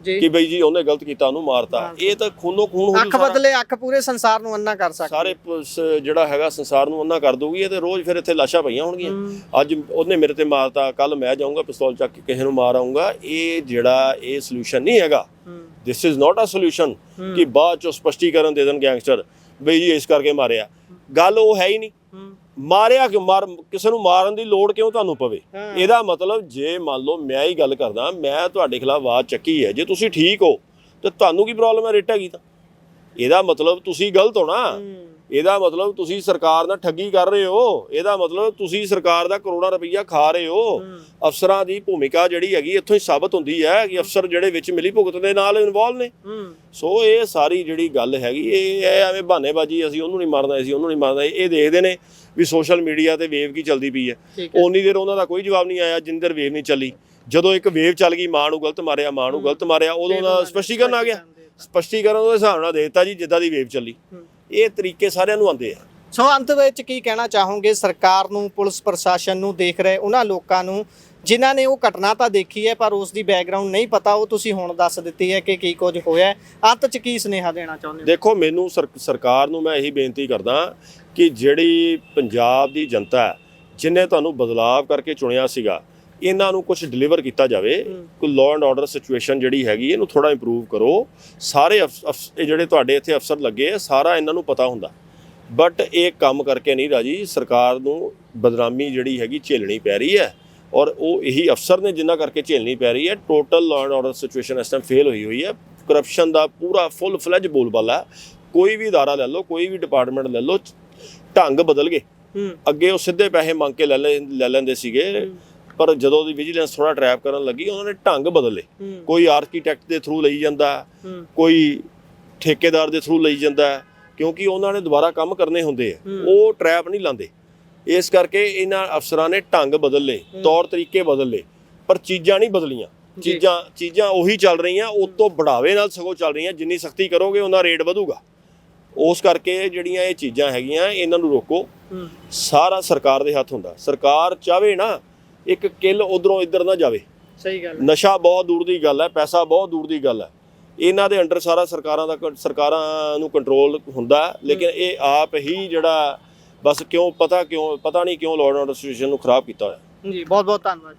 A: ਕਿ ਬਈ ਜੀ ਉਹਨੇ ਗਲਤ ਕੀਤਾ ਉਹਨੂੰ ਮਾਰਤਾ। ਇਹ ਤਾਂ ਖੂਨੋ ਖੂਨ ਹੋ ਜੂ
B: ਅੱਖ ਬਦਲੇ ਅੱਖ ਪੂਰੇ ਸੰਸਾਰ ਨੂੰ ਅੰਨਾ ਕਰ ਸਕਦੀ।
A: ਸਾਰੇ ਜਿਹੜਾ ਹੈਗਾ ਸੰਸਾਰ ਨੂੰ ਉਹਨਾਂ ਕਰ ਦੂਗੀ ਇਹ ਤੇ ਰੋਜ਼ ਫਿਰ ਇੱਥੇ ਲਾਸ਼ਾਂ ਪਈਆਂ ਹੋਣਗੀਆਂ। ਅੱਜ ਉਹਨੇ ਮੇਰੇ ਤੇ ਮਾਰਤਾ ਕੱਲ ਮੈਂ ਜਾਊਂਗਾ ਪਿਸਤੌਲ ਚੱਕ ਕੇ ਕਿਸੇ ਨੂੰ ਮਾਰ ਆਊਂਗਾ। ਇਹ ਜਿਹੜਾ ਇਹ ਸੋਲੂਸ਼ਨ ਨਹੀਂ ਹੈਗਾ। This is not a solution. ਕਿ ਬਾਅਦ ਚੋਂ ਸਪਸ਼ਟੀਕਰਨ ਦੇ ਦੇਣ ਗੈਂਗਸਟਰ ਬਈ ਜੀ ਇਸ ਕਰਕੇ ਮਾਰਿਆ। ਗੱਲ ਉਹ ਹੈ ਹੀ ਨਹੀਂ। ਮਾਰਿਆ ਕਿ ਮਾਰ ਕਿਸੇ ਨੂੰ ਮਾਰਨ ਦੀ ਲੋੜ ਕਿਉਂ ਤੁਹਾਨੂੰ ਪਵੇ। ਇਹਦਾ ਮਤਲਬ ਜੇ ਮੰਨ ਲਓ ਮੈਂ ਹੀ ਗੱਲ ਕਰਦਾ ਮੈਂ ਤੁਹਾਡੇ ਖਿਲਾਫ ਆਵਾਜ਼ ਚੱਕੀ ਹੈ ਜੇ ਤੁਸੀਂ ਠੀਕ ਹੋ ਤੇ ਤੁਹਾਨੂੰ ਕੀ ਪ੍ਰੋਬਲਮ ਹੈ? ਰਿਟ ਹੈਗੀ ਤਾਂ। ਇਹਦਾ ਮਤਲਬ ਤੁਸੀਂ ਗਲਤ ਹੋ ਨਾ। ਇਹਦਾ ਮਤਲਬ ਤੁਸੀਂ ਸਰਕਾਰ ਨਾਲ ਠੱਗੀ ਕਰ ਰਹੇ ਹੋ। ਇਹਦਾ ਮਤਲਬ ਤੁਸੀਂ ਸਰਕਾਰ ਦਾ ਕਰੋੜਾਂ ਰੁਪਈਆ ਖਾ ਰਹੇ ਹੋ। ਅਫਸਰਾਂ ਦੀ ਭੂਮਿਕਾ ਜਿਹੜੀ ਹੈਗੀ ਇੱਥੋਂ ਹੀ ਸਾਬਤ ਹੁੰਦੀ ਹੈ ਕਿ ਅਫਸਰ ਜਿਹੜੇ ਵਿੱਚ ਮਿਲੀ ਭੁਗਤ ਦੇ ਨਾਲ ਇਨਵੋਲਵ ਨੇ। ਸੋ ਇਹ ਸਾਰੀ ਜਿਹੜੀ ਗੱਲ ਹੈਗੀ ਇਹ ਐਵੇਂ ਬਹਾਨੇਬਾਜ਼ੀ ਅਸੀਂ ਉਹਨੂੰ ਨਹੀਂ ਮਾਰਨਾ ਅਸੀਂ ਉਹਨੂੰ ਨਹੀਂ ਮਾਰਨਾ ਇਹ ਦੇਖਦੇ ਨੇ ਵੀ ਸੋਸ਼ਲ ਮੀਡੀਆ ਤੇ ਵੇਵ ਕੀ ਚੱਲਦੀ ਪਈ ਹੈ। ਓਨੀ ਦੇਰ ਉਹਨਾਂ ਦਾ ਕੋਈ ਜਵਾਬ ਨਹੀਂ ਆਇਆ ਜਿੰਨੀ ਦੇਰ ਵੇਵ ਨਹੀਂ ਚੱਲੀ। ਜਦੋਂ ਇੱਕ ਵੇਵ ਚੱਲ ਗਈ ਮਾਂ ਨੂੰ ਗਲਤ ਮਾਰਿਆ ਮਾਂ ਨੂੰ ਗਲਤ ਮਾਰਿਆ ਉਦੋਂ ਦਾ ਸਪਸ਼ਟੀਕਰਨ ਆ ਗਿਆ। ਸਪਸ਼ਟੀਕਰਨ ਉਹਦੇ ਹਿਸਾਬ ਨਾਲ ਦੇ ਦਿੱਤਾ ਜੀ ਜਿੱਦਾਂ ਦੀ ਵੇਵ ਚੱਲੀ। ਇਹ ਤਰੀਕੇ ਸਾਰਿਆਂ ਨੂੰ ਆਉਂਦੇ ਆ।
B: ਸੋ ਅੰਤ ਵਿੱਚ ਕੀ ਕਹਿਣਾ ਚਾਹੋਗੇ? ਸਰਕਾਰ ਨੂੰ ਪੁਲਿਸ ਪ੍ਰਸ਼ਾਸਨ ਨੂੰ ਦੇਖ ਰਹੇ ਉਹਨਾਂ ਲੋਕਾਂ ਨੂੰ ਜਿਨ੍ਹਾਂ ਨੇ ਉਹ ਘਟਨਾ ਤਾਂ ਦੇਖੀ ਹੈ ਪਰ ਉਸ ਦੀ ਬੈਕਗ੍ਰਾਉਂਡ ਨਹੀਂ ਪਤਾ ਉਹ ਤੁਸੀਂ ਹੁਣ ਦੱਸ ਦਿੱਤੀ ਹੈ ਕਿ ਕੀ ਕੁਝ ਹੋਇਆ। ਅੰਤ 'ਚ ਕੀ ਸੁਨੇਹਾ ਦੇਣਾ ਚਾਹੁੰਦੇ ਹੋ?
A: ਦੇਖੋ ਮੈਨੂੰ ਸਰ- ਸਰਕਾਰ ਨੂੰ ਮੈਂ ਇਹੀ ਬੇਨਤੀ ਕਰਦਾ ਕਿ ਜਿਹੜੀ ਪੰਜਾਬ ਦੀ ਜਨਤਾ ਜਿਨੇ ਤੁਹਾਨੂੰ ਬਦਲਾਵ ਕਰਕੇ ਚੁਣਿਆ ਸੀਗਾ ਇਹਨਾਂ ਨੂੰ ਕੁਝ ਡਿਲੀਵਰ ਕੀਤਾ ਜਾਵੇ। ਕੋਈ ਲਾਅ ਐਂਡ ਆਰਡਰ ਸਿਚੁਏਸ਼ਨ ਜਿਹੜੀ ਹੈਗੀ ਇਹਨੂੰ ਥੋੜਾ ਇੰਪਰੂਵ ਕਰੋ। ਸਾਰੇ ਇਹ ਜਿਹੜੇ ਤੁਹਾਡੇ ਇੱਥੇ ਅਫਸਰ ਲੱਗੇ ਆ ਸਾਰਾ ਇਹਨਾਂ ਨੂੰ ਪਤਾ ਹੁੰਦਾ। ਬਟ ਇਹ ਕੰਮ ਕਰਕੇ ਨਹੀਂ ਰਾਜੀ ਸਰਕਾਰ ਨੂੰ ਬਦਨਾਮੀ ਜਿਹੜੀ ਹੈਗੀ ਝੇਲਣੀ ਪੈ ਰਹੀ ਹੈ। ਔਰ ਉਹ ਇਹੀ ਅਫਸਰ ਨੇ ਜਿੰਨਾ ਕਰਕੇ ਝੇਲਣੀ ਪੈ ਰਹੀ ਹੈ। Total law and order situation ਇਸ ਟਾਈਮ ਫੇਲ ਹੋਈ ਹੋਈ ਹੈ। ਕਰਪਸ਼ਨ ਦਾ ਪੂਰਾ ਫੁੱਲ ਫਲੈਜ ਬੋਲਬਾਲਾ ਕੋਈ ਵੀ ਅਦਾਰਾ ਲੈ ਲਓ ਕੋਈ ਵੀ ਡਿਪਾਰਟਮੈਂਟ ਲੈ ਲਓ ਢੰਗ ਬਦਲ ਗਏ। ਅੱਗੇ ਉਹ ਸਿੱਧੇ ਪੈਸੇ ਮੰਗ ਕੇ ਲੈ ਲੈ ਲੈ ਲੈਂਦੇ ਸੀਗੇ। ਪਰ ਜਦੋਂ ਦੀ ਵਿਜੀਲੈਂਸ ਥੋੜਾ ਟਰੈਪ ਕਰਨ ਲੱਗੀ ਉਹਨਾਂ ਨੇ ਢੰਗ ਬਦਲੇ। ਕੋਈ ਆਰਕੀਟੈਕਟ ਦੇ ਥਰੂ ਲਈ ਜਾਂਦਾ ਕੋਈ ਠੇਕੇਦਾਰ ਦੇ ਥਰੂ ਲਈ ਜਾਂਦਾ ਕਿਉਂਕਿ ਉਹਨਾਂ ਨੇ ਦੁਬਾਰਾ ਕੰਮ ਕਰਨੇ ਹੁੰਦੇ ਆ। ਉਹ ਟਰੈਪ ਨਹੀਂ ਲਾਉਂਦੇ। ਇਸ ਕਰਕੇ ਇਹਨਾਂ ਅਫਸਰਾਂ ਨੇ ਢੰਗ ਬਦਲ ਲਏ ਤੌਰ ਤਰੀਕੇ ਬਦਲ ਲਏ ਪਰ ਚੀਜ਼ਾਂ ਨਹੀਂ ਬਦਲੀਆਂ। ਚੀਜ਼ਾਂ ਚੀਜ਼ਾਂ ਉਹੀ ਚੱਲ ਰਹੀਆਂ ਉਹ ਤੋਂ ਬੜਾਵੇ ਨਾਲ ਸਗੋਂ ਚੱਲ ਰਹੀਆਂ ਜਿੰਨੀ ਸਖਤੀ ਕਰੋਗੇ ਉਹਨਾਂ ਰੇਟ ਵਧੂਗਾ। ਉਸ ਕਰਕੇ ਜਿਹੜੀਆਂ ਇਹ ਚੀਜ਼ਾਂ ਹੈਗੀਆਂ ਇਹਨਾਂ ਨੂੰ ਰੋਕੋ। ਸਾਰਾ ਸਰਕਾਰ ਦੇ ਹੱਥ ਹੁੰਦਾ। ਸਰਕਾਰ ਚਾਵੇ ਨਾ ਇੱਕ ਕਿੱਲ ਉਧਰੋਂ ਇੱਧਰ ਨਾ ਜਾਵੇ।
B: ਸਹੀ ਗੱਲ ਹੈ।
A: ਨਸ਼ਾ ਬਹੁਤ ਦੂਰ ਦੀ ਗੱਲ ਹੈ ਪੈਸਾ ਬਹੁਤ ਦੂਰ ਦੀ ਗੱਲ ਹੈ। ਇਹਨਾਂ ਦੇ ਅੰਡਰ ਸਾਰਾ ਸਰਕਾਰਾਂ ਦਾ ਸਰਕਾਰਾਂ ਨੂੰ ਕੰਟਰੋਲ ਹੁੰਦਾ ਲੇਕਿਨ ਇਹ ਆਪ ਹੀ ਜਿਹੜਾ ਬਸ ਕਿਉਂ ਪਤਾ ਕਿਉਂ ਪਤਾ ਨਹੀਂ ਕਿਉਂ ਲਾਅ ਐਂਡ ਆਰਡਰ ਸਿਚੁਏਸ਼ਨ ਨੂੰ ਖਰਾਬ ਕੀਤਾ ਹੋਇਆ।
B: ਜੀ ਬਹੁਤ ਬਹੁਤ ਧੰਨਵਾਦ।